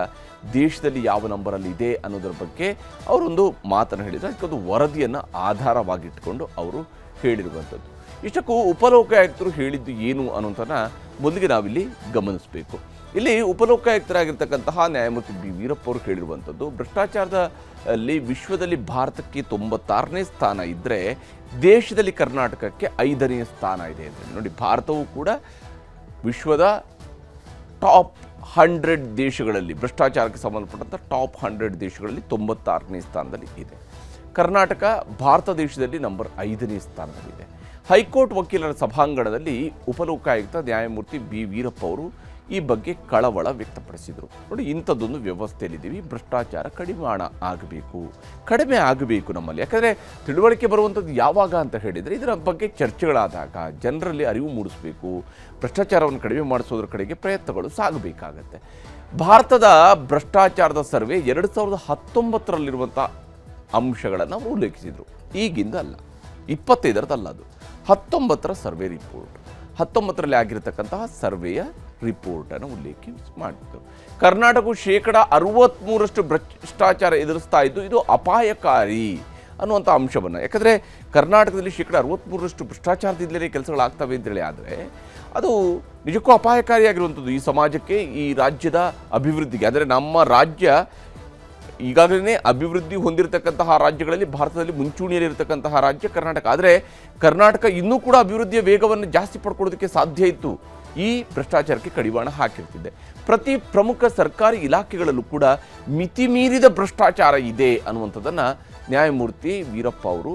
Speaker 1: ದೇಶದಲ್ಲಿ ಯಾವ ನಂಬರಲ್ಲಿ ಇದೆ ಅನ್ನೋದರ ಬಗ್ಗೆ ಅವರೊಂದು ಮಾತನ್ನು ಹೇಳಿದರು. ಅದಕ್ಕೊಂದು ವರದಿಯನ್ನು ಆಧಾರವಾಗಿಟ್ಟುಕೊಂಡು ಅವರು ಹೇಳಿರುವಂಥದ್ದು. ಇಷ್ಟಕ್ಕೂ ಉಪಲೋಕಾಯುಕ್ತರು ಹೇಳಿದ್ದು ಏನು ಅನ್ನೋದನ್ನು ಮೊದಲಿಗೆ ನಾವಿಲ್ಲಿ ಗಮನಿಸಬೇಕು. ಇಲ್ಲಿ ಉಪಲೋಕಾಯುಕ್ತರಾಗಿರ್ತಕ್ಕಂತಹ ನ್ಯಾಯಮೂರ್ತಿ ಬಿ. ವೀರಪ್ಪ ಅವರು ಹೇಳಿರುವಂಥದ್ದು ಭ್ರಷ್ಟಾಚಾರದ ಅಲ್ಲಿ ವಿಶ್ವದಲ್ಲಿ ಭಾರತಕ್ಕೆ ತೊಂಬತ್ತಾರನೇ ಸ್ಥಾನ ಇದ್ದರೆ ದೇಶದಲ್ಲಿ ಕರ್ನಾಟಕಕ್ಕೆ ಐದನೇ ಸ್ಥಾನ ಇದೆ ಅಂತ. ನೋಡಿ, ಭಾರತವು ಕೂಡ ವಿಶ್ವದ ಟಾಪ್ ಹಂಡ್ರೆಡ್ ದೇಶಗಳಲ್ಲಿ ಭ್ರಷ್ಟಾಚಾರಕ್ಕೆ ಸಂಬಂಧಪಟ್ಟಂಥ ಟಾಪ್ ಹಂಡ್ರೆಡ್ ದೇಶಗಳಲ್ಲಿ ತೊಂಬತ್ತಾರನೇ ಸ್ಥಾನದಲ್ಲಿ ಇದೆ. ಕರ್ನಾಟಕ ಭಾರತ ದೇಶದಲ್ಲಿ ನಂಬರ್ ಐದನೇ ಸ್ಥಾನದಲ್ಲಿದೆ. ಹೈಕೋರ್ಟ್ ವಕೀಲರ ಸಭಾಂಗಣದಲ್ಲಿ ಉಪಲೋಕಾಯುಕ್ತ ನ್ಯಾಯಮೂರ್ತಿ ಬಿ. ವೀರಪ್ಪ ಅವರು ಈ ಬಗ್ಗೆ ಕಳವಳ ವ್ಯಕ್ತಪಡಿಸಿದರು. ನೋಡಿ, ಇಂಥದ್ದೊಂದು ವ್ಯವಸ್ಥೆಯಲ್ಲಿದ್ದೀವಿ. ಭ್ರಷ್ಟಾಚಾರ ಕಡಿವಾಣ ಆಗಬೇಕು. ಕಡಿಮೆ ಆಗಬೇಕು ನಮ್ಮಲ್ಲಿ. ಯಾಕಂದರೆ ತಿಳುವಳಿಕೆ ಬರುವಂಥದ್ದು ಯಾವಾಗ ಅಂತ ಹೇಳಿದರೆ ಇದರ ಬಗ್ಗೆ ಚರ್ಚೆಗಳಾದಾಗ ಜನರಲ್ಲಿ ಅರಿವು ಮೂಡಿಸಬೇಕು. ಭ್ರಷ್ಟಾಚಾರವನ್ನು ಕಡಿಮೆ ಮಾಡಿಸೋದ್ರ ಕಡೆಗೆ ಪ್ರಯತ್ನಗಳು ಸಾಗಬೇಕಾಗತ್ತೆ. ಭಾರತದ ಭ್ರಷ್ಟಾಚಾರದ ಸರ್ವೆ ಎರಡು ಸಾವಿರದ ಹತ್ತೊಂಬತ್ತರಲ್ಲಿರುವಂಥ ಅಂಶಗಳನ್ನು ಅವರು ಉಲ್ಲೇಖಿಸಿದರು. ಈಗಿಂದ ಅಲ್ಲ. ಇಪ್ಪತ್ತೈದರದಲ್ಲ ಅದು. ಹತ್ತೊಂಬತ್ತರ ಸರ್ವೆ ರಿಪೋರ್ಟ್ ಹತ್ತೊಂಬತ್ತರಲ್ಲಿ ಆಗಿರತಕ್ಕಂತಹ ಸರ್ವೆಯ ರಿಪೋರ್ಟನ್ನು ಉಲ್ಲೇಖಿಸಿ ಮಾಡಿದ್ದರು ಕರ್ನಾಟಕವು ಶೇಕಡ ಅರವತ್ತ್ಮೂರಷ್ಟು ಭ್ರಷ್ಟಾಚಾರ ಎದುರಿಸ್ತಾ ಇದ್ದು, ಇದು ಅಪಾಯಕಾರಿ ಅನ್ನುವಂಥ ಅಂಶವನ್ನು. ಯಾಕಂದರೆ ಕರ್ನಾಟಕದಲ್ಲಿ ಶೇಕಡ ಅರವತ್ತ್ಮೂರರಷ್ಟು ಭ್ರಷ್ಟಾಚಾರದಿಂದಲೇ ಕೆಲಸಗಳಾಗ್ತವೆ ಅಂತೇಳಿ ಆದರೆ, ಅದು ನಿಜಕ್ಕೂ ಅಪಾಯಕಾರಿಯಾಗಿರುವಂಥದ್ದು ಈ ಸಮಾಜಕ್ಕೆ, ಈ ರಾಜ್ಯದ ಅಭಿವೃದ್ಧಿಗೆ. ಅಂದರೆ ನಮ್ಮ ರಾಜ್ಯ ಈಗಾಗಲೇ ಅಭಿವೃದ್ಧಿ ಹೊಂದಿರತಕ್ಕಂತಹ ರಾಜ್ಯಗಳಲ್ಲಿ, ಭಾರತದಲ್ಲಿ ಮುಂಚೂಣಿಯಲ್ಲಿರತಕ್ಕಂತಹ ರಾಜ್ಯ ಕರ್ನಾಟಕ. ಆದರೆ ಕರ್ನಾಟಕ ಇನ್ನೂ ಕೂಡ ಅಭಿವೃದ್ಧಿಯ ವೇಗವನ್ನು ಜಾಸ್ತಿ ಪಡ್ಕೊಳ್ಳೋದಕ್ಕೆ ಸಾಧ್ಯ ಇತ್ತು. ಈ ಭ್ರಷ್ಟಾಚಾರಕ್ಕೆ ಕಡಿವಾಣ ಹಾಕಿರ್ತಿದೆ. ಪ್ರತಿ ಪ್ರಮುಖ ಸರ್ಕಾರಿ ಇಲಾಖೆಗಳಲ್ಲೂ ಕೂಡ ಮಿತಿ ಮೀರಿದ ಭ್ರಷ್ಟಾಚಾರ ಇದೆ ಅನ್ನುವಂಥದ್ದನ್ನು ನ್ಯಾಯಮೂರ್ತಿ ವೀರಪ್ಪ ಅವರು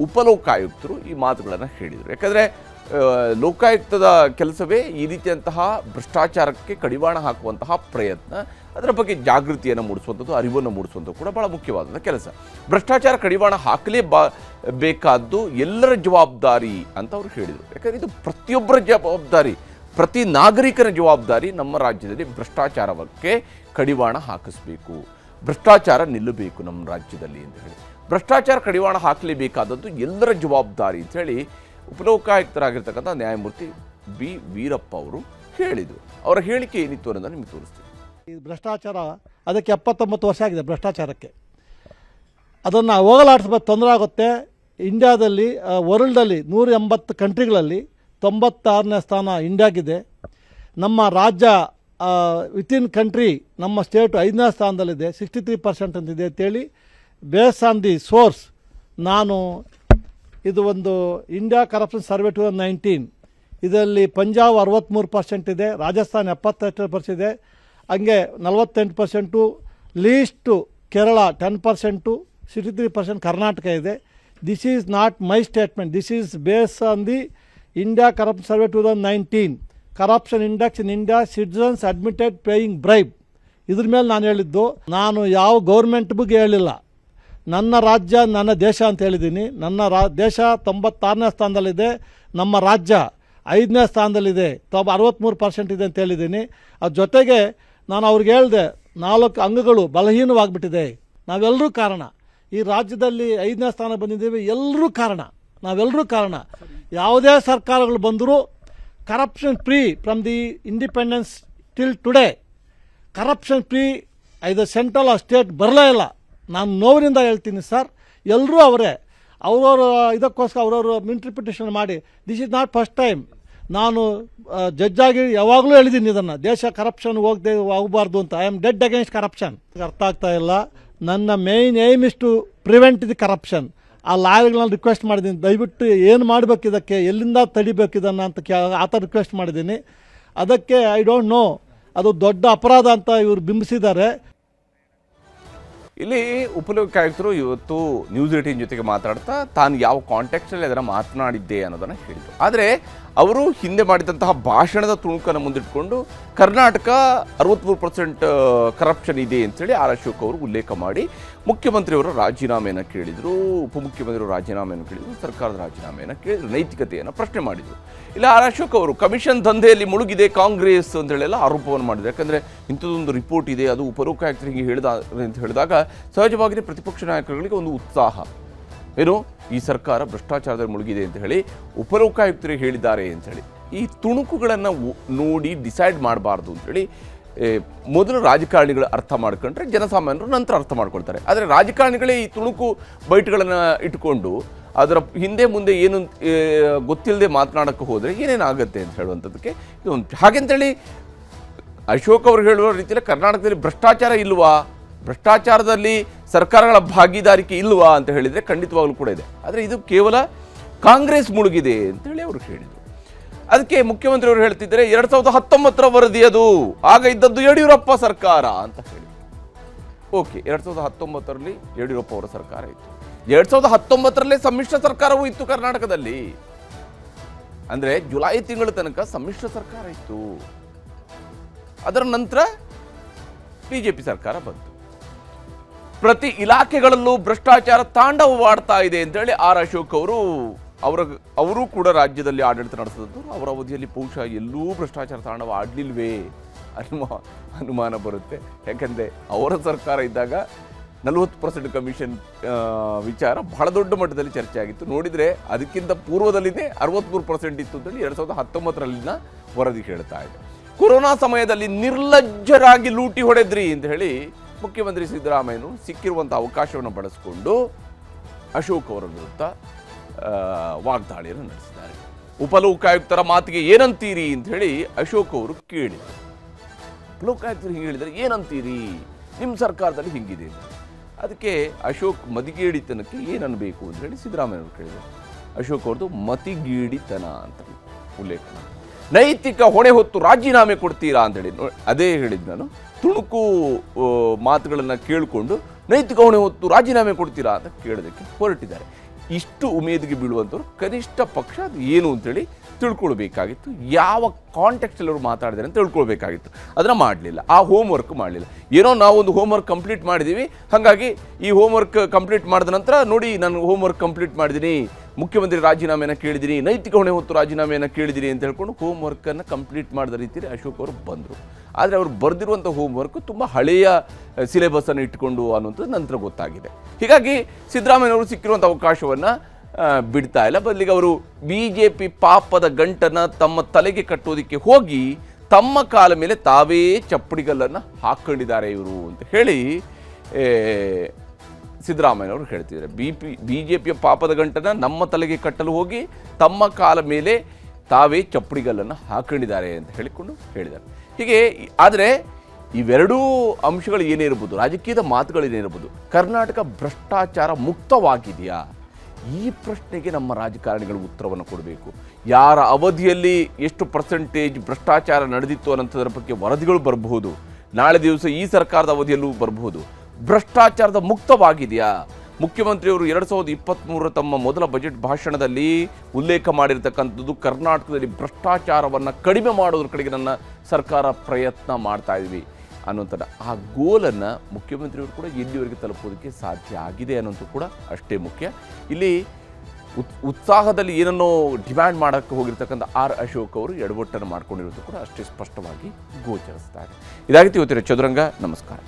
Speaker 1: ಉಪಲೋಕಾಯುಕ್ತರು ಈ ಮಾತುಗಳನ್ನು ಹೇಳಿದರು. ಯಾಕಂದರೆ ಲೋಕಾಯುಕ್ತದ ಕೆಲಸವೇ ಈ ರೀತಿಯಂತಹ ಭ್ರಷ್ಟಾಚಾರಕ್ಕೆ ಕಡಿವಾಣ ಹಾಕುವಂತಹ ಪ್ರಯತ್ನ. ಅದರ ಬಗ್ಗೆ ಜಾಗೃತಿಯನ್ನು ಮೂಡಿಸುವಂಥದ್ದು, ಅರಿವನ್ನು ಮೂಡಿಸುವಂಥದ್ದು ಕೂಡ ಭಾಳ ಮುಖ್ಯವಾದಂಥ ಕೆಲಸ. ಭ್ರಷ್ಟಾಚಾರ ಕಡಿವಾಣ ಹಾಕಲೇ ಬಾ, ಬೇಕಾದ್ದು ಎಲ್ಲರ ಜವಾಬ್ದಾರಿ ಅಂತ ಅವರು ಹೇಳಿದರು. ಯಾಕಂದರೆ ಇದು ಪ್ರತಿಯೊಬ್ಬರ ಜವಾಬ್ದಾರಿ, ಪ್ರತಿ ನಾಗರಿಕನ ಜವಾಬ್ದಾರಿ ನಮ್ಮ ರಾಜ್ಯದಲ್ಲಿ ಭ್ರಷ್ಟಾಚಾರಕ್ಕೆ ಕಡಿವಾಣ ಹಾಕಿಸ್ಬೇಕು. ಭ್ರಷ್ಟಾಚಾರ ನಿಲ್ಲಬೇಕು ನಮ್ಮ ರಾಜ್ಯದಲ್ಲಿ ಅಂತ ಹೇಳಿ. ಭ್ರಷ್ಟಾಚಾರ ಕಡಿವಾಣ ಹಾಕಲೇಬೇಕಾದದ್ದು ಎಲ್ಲರ ಜವಾಬ್ದಾರಿ ಅಂತ ಹೇಳಿ ಉಪಲೋಕಾಯುಕ್ತರಾಗಿರ್ತಕ್ಕಂಥ ನ್ಯಾಯಮೂರ್ತಿ ಬಿ. ವೀರಪ್ಪ ಅವರು ಹೇಳಿದರು. ಅವರ ಹೇಳಿಕೆ ಏನಿತ್ತು ಅನ್ನೋದನ್ನು ನಿಮಗೆ ತೋರಿಸ್ತೀನಿ.
Speaker 8: ಈ ಭ್ರಷ್ಟಾಚಾರ ಅದಕ್ಕೆ ಎಪ್ಪತ್ತೊಂಬತ್ತು ವರ್ಷ ಆಗಿದೆ ಭ್ರಷ್ಟಾಚಾರಕ್ಕೆ. ಅದನ್ನು ಹೋಗಲಾಡಿಸ್ಬೇಕು ತೊಂದರೆ ಆಗುತ್ತೆ. ಇಂಡ್ಯಾದಲ್ಲಿ ವರ್ಲ್ಡಲ್ಲಿ ನೂರ ಎಂಬತ್ತು ಕಂಟ್ರಿಗಳಲ್ಲಿ ತೊಂಬತ್ತಾರನೇ ಸ್ಥಾನ ಇಂಡ್ಯಾಗಿದೆ. ನಮ್ಮ ರಾಜ್ಯ ವಿತಿನ್ ಕಂಟ್ರಿ ನಮ್ಮ ಸ್ಟೇಟು ಐದನೇ ಸ್ಥಾನದಲ್ಲಿದೆ. ಸಿಕ್ಸ್ಟಿ ತ್ರೀ ಪರ್ಸೆಂಟ್ ಅಂತಿದೆ ಅಂತೇಳಿ ಬೇಸ್ ಆನ್ ದಿ ಸೋರ್ಸ್ ನಾನು ಇದು ಒಂದು India corruption survey two nineteen ಇದರಲ್ಲಿ ಪಂಜಾಬ್ ಅರವತ್ತ್ಮೂರು ಪರ್ಸೆಂಟ್ ಇದೆ, ರಾಜಸ್ಥಾನ ಎಪ್ಪತ್ತೆಂಟು ಪರ್ಸೆಂಟ್ ಇದೆ, ಹಂಗೆ ನಲವತ್ತೆಂಟು percent least Kerala ten percent sixty three percent Karnataka ಇದೆ. This is not my statement this is base on the India corruption survey two thousand nineteen corruption index in India citizens admitted paying bribe ಇದ್ರ ಮೇಲೆ ನಾನು ಹೇಳಿದ್ದು, ನಾನು ಯಾವ government ಬಗ್ಗೆ ಹೇಳಿಲ್ಲ. ನನ್ನ ರಾಜ್ಯ, ನನ್ನ ದೇಶ ಅಂತ ಹೇಳಿದ್ದೀನಿ. ನನ್ನ ರಾ, ದೇಶ ತೊಂಬತ್ತಾರನೇ ಸ್ಥಾನದಲ್ಲಿದೆ. ನಮ್ಮ ರಾಜ್ಯ ಐದನೇ ಸ್ಥಾನದಲ್ಲಿದೆ. ತೊಂಬ ಅರವತ್ತ್ಮೂರು ಪರ್ಸೆಂಟ್ ಇದೆ ಅಂತ ಹೇಳಿದ್ದೀನಿ. ಅದ್ರ ಜೊತೆಗೆ ನಾನು ಅವ್ರಿಗೆ ಹೇಳಿದೆ, ನಾಲ್ಕು ಅಂಗಗಳು ಬಲಹೀನವಾಗಿಬಿಟ್ಟಿದೆ. ನಾವೆಲ್ಲರೂ ಕಾರಣ. ಈ ರಾಜ್ಯದಲ್ಲಿ ಐದನೇ ಸ್ಥಾನ ಬಂದಿದ್ದೀವಿ. ಎಲ್ಲರೂ ಕಾರಣ. ನಾವೆಲ್ಲರೂ ಕಾರಣ. ಯಾವುದೇ ಸರ್ಕಾರಗಳು ಬಂದರೂ corruption free from the independence till today corruption free ಐದು ಸೆಂಟ್ರಲ್ ಆ ಸ್ಟೇಟ್ ಬರಲೇ ಇಲ್ಲ. ನಾನು ನೋವಿನಿಂದ ಹೇಳ್ತೀನಿ, ಸರ್. ಎಲ್ಲರೂ ಅವರೇ. ಅವ್ರವ್ರ ಇದಕ್ಕೋಸ್ಕರ ಅವ್ರವ್ರ ಇಂಟರ್ಪ್ರಿಟೇಷನ್ ಮಾಡಿ this is not first time ನಾನು ಜಡ್ಜಾಗಿ ಯಾವಾಗಲೂ ಹೇಳಿದ್ದೀನಿ ಇದನ್ನು. ದೇಶ ಕರಪ್ಷನ್ ಹೋಗದೆ ಹೋಗಬಾರ್ದು ಅಂತ. I am dead against corruption ಅರ್ಥ ಆಗ್ತಾ ಇಲ್ಲ. ನನ್ನ main aim is to prevent the corruption ಆ ಲಾಯರ್ಗಳನ್ನ ರಿಕ್ವೆಸ್ಟ್ ಮಾಡಿದ್ದೀನಿ. ದಯವಿಟ್ಟು ಏನು ಮಾಡಬೇಕು ಇದಕ್ಕೆ? ಎಲ್ಲಿಂದ ತಡಿಬೇಕು ಇದನ್ನು ಅಂತ ಕೇ, ಆ ಥರ ರಿಕ್ವೆಸ್ಟ್ ಮಾಡಿದ್ದೀನಿ. ಅದಕ್ಕೆ ಐ ಡೋಂಟ್ ನೋ ಅದು ದೊಡ್ಡ ಅಪರಾಧ ಅಂತ ಇವರು ಬಿಂಬಿಸಿದ್ದಾರೆ.
Speaker 1: ಇಲ್ಲಿ ಉಪಲೋಕಾಯುಕ್ತರು ಇವತ್ತು ನ್ಯೂಸ್ ಏಟೀನ್ ಜೊತೆಗೆ ಮಾತಾಡ್ತಾ ತಾನು ಯಾವ ಕಾಂಟ್ಯಾಕ್ಟಲ್ಲಿ ಅದನ್ನು ಮಾತನಾಡಿದ್ದೆ ಅನ್ನೋದನ್ನು ಹೇಳಿದರು. ಆದರೆ ಅವರು ಹಿಂದೆ ಮಾಡಿದಂತಹ ಭಾಷಣದ ತುಣುಕನ್ನು ಮುಂದಿಟ್ಕೊಂಡು ಕರ್ನಾಟಕ ಅರವತ್ತ್ಮೂರು ಪರ್ಸೆಂಟ್ ಕರಪ್ಷನ್ ಇದೆ ಅಂತೇಳಿ ಆರ್ ಅಶೋಕ್ ಅವರು ಉಲ್ಲೇಖ ಮಾಡಿ ಮುಖ್ಯಮಂತ್ರಿಯವರ ರಾಜೀನಾಮೆಯನ್ನು ಕೇಳಿದರು ಉಪಮುಖ್ಯಮಂತ್ರಿಯವರು ರಾಜೀನಾಮೆಯನ್ನು ಕೇಳಿದರು, ಸರ್ಕಾರದ ರಾಜೀನಾಮೆಯನ್ನು ಕೇಳಿದರು, ನೈತಿಕತೆಯನ್ನು ಪ್ರಶ್ನೆ ಮಾಡಿದರು. ಇಲ್ಲ, ಆರ್ ಅಶೋಕ್ ಅವರು ಕಮಿಷನ್ ದಂಧೆಯಲ್ಲಿ ಮುಳುಗಿದೆ ಕಾಂಗ್ರೆಸ್ ಅಂತೇಳೆಲ್ಲ ಆರೋಪವನ್ನು ಮಾಡಿದ್ರು. ಯಾಕಂದರೆ ಇಂಥದ್ದೊಂದು ರಿಪೋರ್ಟ್ ಇದೆ, ಅದು ಉಪಲೋಕಾಯುಕ್ತರಿಗೆ ಹೇಳಿದ ಅಂತ ಹೇಳಿದಾಗ ಸಹಜವಾಗಿಯೇ ಪ್ರತಿಪಕ್ಷ ನಾಯಕರುಗಳಿಗೆ ಒಂದು ಉತ್ಸಾಹ. ಏನು? ಈ ಸರ್ಕಾರ ಭ್ರಷ್ಟಾಚಾರದಲ್ಲಿ ಮುಳುಗಿದೆ ಅಂತ ಹೇಳಿ ಉಪಲೋಕಾಯುಕ್ತರಿಗೆ ಹೇಳಿದ್ದಾರೆ ಅಂತ ಹೇಳಿ. ಈ ತುಣುಕುಗಳನ್ನು ನೋಡಿ ಡಿಸೈಡ್ ಮಾಡಬಾರ್ದು ಅಂತೇಳಿ ಮೊದಲು ರಾಜಕಾರಣಿಗಳು ಅರ್ಥ ಮಾಡ್ಕೊಂಡ್ರೆ ಜನಸಾಮಾನ್ಯರು ನಂತರ ಅರ್ಥ ಮಾಡ್ಕೊಳ್ತಾರೆ. ಆದರೆ ರಾಜಕಾರಣಿಗಳೇ ಈ ತುಣುಕು ಬೈಟ್ಗಳನ್ನು ಇಟ್ಕೊಂಡು ಅದರ ಹಿಂದೆ ಮುಂದೆ ಏನು ಗೊತ್ತಿಲ್ಲದೆ ಮಾತನಾಡೋಕ್ಕೆ ಹೋದರೆ ಏನೇನಾಗುತ್ತೆ ಅಂತ ಹೇಳುವಂಥದ್ದಕ್ಕೆ ಇದು ಒಂದು ಹಾಗೆಂತೇಳಿ ಅಶೋಕ್ ಅವರು ಹೇಳುವ ರೀತಿಯಲ್ಲಿ ಕರ್ನಾಟಕದಲ್ಲಿ ಭ್ರಷ್ಟಾಚಾರ ಇಲ್ವಾ? ಭ್ರಷ್ಟಾಚಾರದಲ್ಲಿ ಸರ್ಕಾರಗಳ ಭಾಗಿದಾರಿಕೆ ಇಲ್ವಾ ಅಂತ ಹೇಳಿದರೆ ಖಂಡಿತವಾಗ್ಲೂ ಕೂಡ ಇದೆ. ಆದರೆ ಇದು ಕೇವಲ ಕಾಂಗ್ರೆಸ್ ಮುಳುಗಿದೆ ಅಂತೇಳಿ ಅವರು ಹೇಳಿದರು. ಅದಕ್ಕೆ ಮುಖ್ಯಮಂತ್ರಿಯವರು ಹೇಳ್ತಿದ್ದಾರೆ, ಎರಡು ಸಾವಿರದ ಹತ್ತೊಂಬತ್ತರ ವರದಿ ಅದು. ಆಗ ಇದ್ದದ್ದು ಯಡಿಯೂರಪ್ಪ ಸರ್ಕಾರ ಅಂತ ಹೇಳಿ ಓಕೆ, ಎರಡು ಸಾವಿರದ ಹತ್ತೊಂಬತ್ತರಲ್ಲಿ ಯಡಿಯೂರಪ್ಪ ಅವರ ಸರ್ಕಾರ ಇತ್ತು. ಎರಡು ಸಾವಿರದ ಹತ್ತೊಂಬತ್ತರಲ್ಲೇ ಸಮ್ಮಿಶ್ರ ಸರ್ಕಾರವೂ ಇತ್ತು ಕರ್ನಾಟಕದಲ್ಲಿ. ಅಂದರೆ ಜುಲೈ ತಿಂಗಳ ತನಕ ಸಮ್ಮಿಶ್ರ ಸರ್ಕಾರ ಇತ್ತು. ಅದರ ನಂತರ ಬಿ ಜೆ ಪಿ ಸರ್ಕಾರ ಬಂತು. ಪ್ರತಿ ಇಲಾಖೆಗಳಲ್ಲೂ ಭ್ರಷ್ಟಾಚಾರ ತಾಂಡವವಾಡ್ತಾ ಇದೆ ಅಂತೇಳಿ ಆರ್ ಅಶೋಕ್ ಅವರು, ಅವರ, ಅವರು ಕೂಡ ರಾಜ್ಯದಲ್ಲಿ ಆಡಳಿತ ನಡೆಸಿದ್ದು ಅವರ ಅವಧಿಯಲ್ಲಿ ಬಹುಶಃ ಎಲ್ಲೂ ಭ್ರಷ್ಟಾಚಾರ ತಾಂಡವ ಆಡಲಿಲ್ವೇ ಅನ್ನುವ ಅನುಮಾನ ಬರುತ್ತೆ. ಯಾಕಂದರೆ ಅವರ ಸರ್ಕಾರ ಇದ್ದಾಗ ನಲವತ್ತು ಪರ್ಸೆಂಟ್ ಕಮಿಷನ್ ವಿಚಾರ ಬಹಳ ದೊಡ್ಡ ಮಟ್ಟದಲ್ಲಿ ಚರ್ಚೆ ಆಗಿತ್ತು. ನೋಡಿದರೆ ಅದಕ್ಕಿಂತ ಪೂರ್ವದಲ್ಲಿನೇ ಅರವತ್ತ್ಮೂರು ಪರ್ಸೆಂಟ್ ಇತ್ತು ಅಂತೇಳಿ ಎರಡು ಸಾವಿರದ ಹತ್ತೊಂಬತ್ತರಲ್ಲಿನ ವರದಿ ಹೇಳ್ತಾ ಇದೆ. ಕೊರೋನಾ ಸಮಯದಲ್ಲಿ ನಿರ್ಲಜ್ಜರಾಗಿ ಲೂಟಿ ಹೊಡೆದ್ರಿ ಅಂತ ಹೇಳಿ ಮುಖ್ಯಮಂತ್ರಿ ಸಿದ್ದರಾಮಯ್ಯನು ಸಿಕ್ಕಿರುವಂಥ ಅವಕಾಶವನ್ನು ಬಳಸಿಕೊಂಡು ಅಶೋಕ್ ಅವರ ವಿರುದ್ಧ ವಾಗ್ದಾಳಿಯನ್ನು ನಡೆಸಿದ್ದಾರೆ. ಉಪಲೋಕಾಯುಕ್ತರ ಮಾತಿಗೆ ಏನಂತೀರಿ ಅಂತ ಹೇಳಿ ಅಶೋಕ್ ಅವರು ಕೇಳಿದರು. ಲೋಕಾಯುಕ್ತರು ಹಿಂಗೆ ಹೇಳಿದರೆ ಏನಂತೀರಿ? ನಿಮ್ಮ ಸರ್ಕಾರದಲ್ಲಿ ಹಿಂಗಿದೆ. ಅದಕ್ಕೆ ಅಶೋಕ್ ಮತಿಗೇಡಿತನಕ್ಕೆ ಏನನ್ನಬೇಕು ಅಂತ ಹೇಳಿ ಸಿದ್ದರಾಮಯ್ಯ ಅವರು ಕೇಳಿದರು. ಅಶೋಕ್ ಅವ್ರದ್ದು ಮತಿಗೇಡಿತನ ಅಂತ ಉಲ್ಲೇಖ ನೈತಿಕ ಹೊಣೆ ಹೊತ್ತು ರಾಜೀನಾಮೆ ಕೊಡ್ತೀರಾ ಅಂತೇಳಿ ಅದೇ ಹೇಳಿದ್ದು ನಾನು. ತುಣುಕು ಮಾತುಗಳನ್ನು ಕೇಳಿಕೊಂಡು ನೈತಿಕ ಹೊಣೆ ಹೊತ್ತು ರಾಜೀನಾಮೆ ಕೊಡ್ತೀರಾ ಅಂತ ಕೇಳೋದಕ್ಕೆ ಹೊರಟಿದ್ದಾರೆ. ಇಷ್ಟು ಉಮೇದಿಗೆ ಬೀಳುವಂಥವ್ರು ಕನಿಷ್ಠ ಪಕ್ಷ ಅದು ಏನು ಅಂತೇಳಿ ತಿಳ್ಕೊಳ್ಬೇಕಾಗಿತ್ತು. ಯಾವ ಕಾಂಟೆಕ್ಸ್ಟಲ್ಲಿ ಅವರು ಮಾತಾಡಿದ್ದಾರೆ ಅಂತ ತಿಳ್ಕೊಳ್ಬೇಕಾಗಿತ್ತು. ಅದನ್ನು ಮಾಡಲಿಲ್ಲ. ಆ ಹೋಮ್ ವರ್ಕ್ ಮಾಡಲಿಲ್ಲ. ಏನೋ ನಾವು ಒಂದು ಹೋಮ್ ವರ್ಕ್ ಕಂಪ್ಲೀಟ್ ಮಾಡಿದ್ದೀವಿ ಹಾಗಾಗಿ ಈ ಹೋಮ್ ವರ್ಕ್ ಕಂಪ್ಲೀಟ್ ಮಾಡಿದ ನಂತರ ನೋಡಿ ನಾನು ಹೋಮ್ ವರ್ಕ್ ಕಂಪ್ಲೀಟ್ ಮಾಡಿದ್ದೀನಿ ಮುಖ್ಯಮಂತ್ರಿ ರಾಜೀನಾಮೆಯನ್ನು ಕೇಳಿದ್ದೀನಿ ನೈತಿಕ ಹೊಣೆ ಹೊತ್ತು ರಾಜೀನಾಮೆಯನ್ನು ಕೇಳಿದ್ದೀನಿ ಅಂತ ಹೇಳ್ಕೊಂಡು ಹೋಮ್ ವರ್ಕನ್ನು ಕಂಪ್ಲೀಟ್ ಮಾಡಿದ ರೀತಿಯಲ್ಲಿ ಅಶೋಕ್ ಅವರು ಬಂದರು. ಆದರೆ ಅವರು ಬರೆದಿರುವಂಥ ಹೋಮ್ ವರ್ಕ್ ತುಂಬ ಹಳೆಯ ಸಿಲೆಬಸ್ಸನ್ನು ಇಟ್ಕೊಂಡು ಅನ್ನುವಂಥದ್ದು ನಂತರ ಗೊತ್ತಾಗಿದೆ. ಹೀಗಾಗಿ ಸಿದ್ದರಾಮಯ್ಯವರು ಸಿಕ್ಕಿರುವಂಥ ಅವಕಾಶವನ್ನು ಬಿಡ್ತಾ ಇಲ್ಲ. ಬದಲಿಗೆ ಅವರು ಬಿ ಜೆ ಪಿ ಪಾಪದ ಗಂಟನ್ನು ತಮ್ಮ ತಲೆಗೆ ಕಟ್ಟೋದಕ್ಕೆ ಹೋಗಿ ತಮ್ಮ ಕಾಲ ಮೇಲೆ ತಾವೇ ಚಪ್ಪಡಿಗಲ್ಲನ್ನು ಹಾಕ್ಕೊಂಡಿದ್ದಾರೆ ಇವರು ಅಂತ ಹೇಳಿ ಸಿದ್ದರಾಮಯ್ಯನವರು ಹೇಳ್ತಿದ್ದಾರೆ. ಬಿ ಪಿ ಬಿ ಜೆ ಪಿಯ ಪಾಪದ ಗಂಟನ್ನು ನಮ್ಮ ತಲೆಗೆ ಕಟ್ಟಲು ಹೋಗಿ ತಮ್ಮ ಕಾಲ ಮೇಲೆ ತಾವೇ ಚಪ್ಪಡಿಗಲ್ಲನ್ನು ಹಾಕೊಂಡಿದ್ದಾರೆ ಅಂತ ಹೇಳಿಕೊಂಡು ಹೇಳಿದ್ದಾರೆ. ಹೀಗೆ ಆದರೆ ಇವೆರಡೂ ಅಂಶಗಳು ಏನೇ ಇರ್ಬೋದು, ರಾಜಕೀಯದ ಮಾತುಗಳು ಏನೇ ಇರ್ಬೋದು, ಕರ್ನಾಟಕ ಭ್ರಷ್ಟಾಚಾರ ಮುಕ್ತವಾಗಿದೆಯಾ? ಈ ಪ್ರಶ್ನೆಗೆ ನಮ್ಮ ರಾಜಕಾರಣಿಗಳು ಉತ್ತರವನ್ನು ಕೊಡಬೇಕು. ಯಾರ ಅವಧಿಯಲ್ಲಿ ಎಷ್ಟು ಪರ್ಸೆಂಟೇಜ್ ಭ್ರಷ್ಟಾಚಾರ ನಡೆದಿತ್ತು ಅನ್ನೋಂಥದ್ರ ಬಗ್ಗೆ ವರದಿಗಳು ಬರಬಹುದು. ನಾಳೆ ದಿವಸ ಈ ಸರ್ಕಾರದ ಅವಧಿಯಲ್ಲೂ ಬರಬಹುದು. ಭ್ರಷ್ಟಾಚಾರದ ಮುಕ್ತವಾಗಿದೆಯಾ? ಮುಖ್ಯಮಂತ್ರಿಯವರು ಎರಡು ಸಾವಿರದ ಇಪ್ಪತ್ತ್ಮೂರರ ತಮ್ಮ ಮೊದಲ ಬಜೆಟ್ ಭಾಷಣದಲ್ಲಿ ಉಲ್ಲೇಖ ಮಾಡಿರತಕ್ಕಂಥದ್ದು ಕರ್ನಾಟಕದಲ್ಲಿ ಭ್ರಷ್ಟಾಚಾರವನ್ನು ಕಡಿಮೆ ಮಾಡೋದ್ರ ಕಡೆಗೆ ನನ್ನ ಸರ್ಕಾರ ಪ್ರಯತ್ನ ಮಾಡ್ತಾ ಇದ್ವಿ ಅನ್ನೋಂಥದ್ದು ಆ ಗೋಲನ್ನು ಮುಖ್ಯಮಂತ್ರಿಯವರು ಕೂಡ ಇಲ್ಲಿವರೆಗೆ ತಲುಪೋದಕ್ಕೆ ಸಾಧ್ಯ ಆಗಿದೆ ಅನ್ನೋದು ಕೂಡ ಅಷ್ಟೇ ಮುಖ್ಯ. ಇಲ್ಲಿ ಉತ್, ಉತ್ಸಾಹದಲ್ಲಿ ಏನನ್ನೋ ಡಿಮ್ಯಾಂಡ್ ಮಾಡೋಕ್ಕೆ ಹೋಗಿರ್ತಕ್ಕಂಥ ಆರ್ ಅಶೋಕ್ ಅವರು ಎಡವಟ್ಟನ್ನು ಮಾಡ್ಕೊಂಡಿರೋದು ಕೂಡ ಅಷ್ಟೇ ಸ್ಪಷ್ಟವಾಗಿ ಗೋಚರಿಸ್ತಾರೆ ಇದಾಗಿತ್ತು ಇವತ್ತಿನ ಚದುರಂಗ. ನಮಸ್ಕಾರ.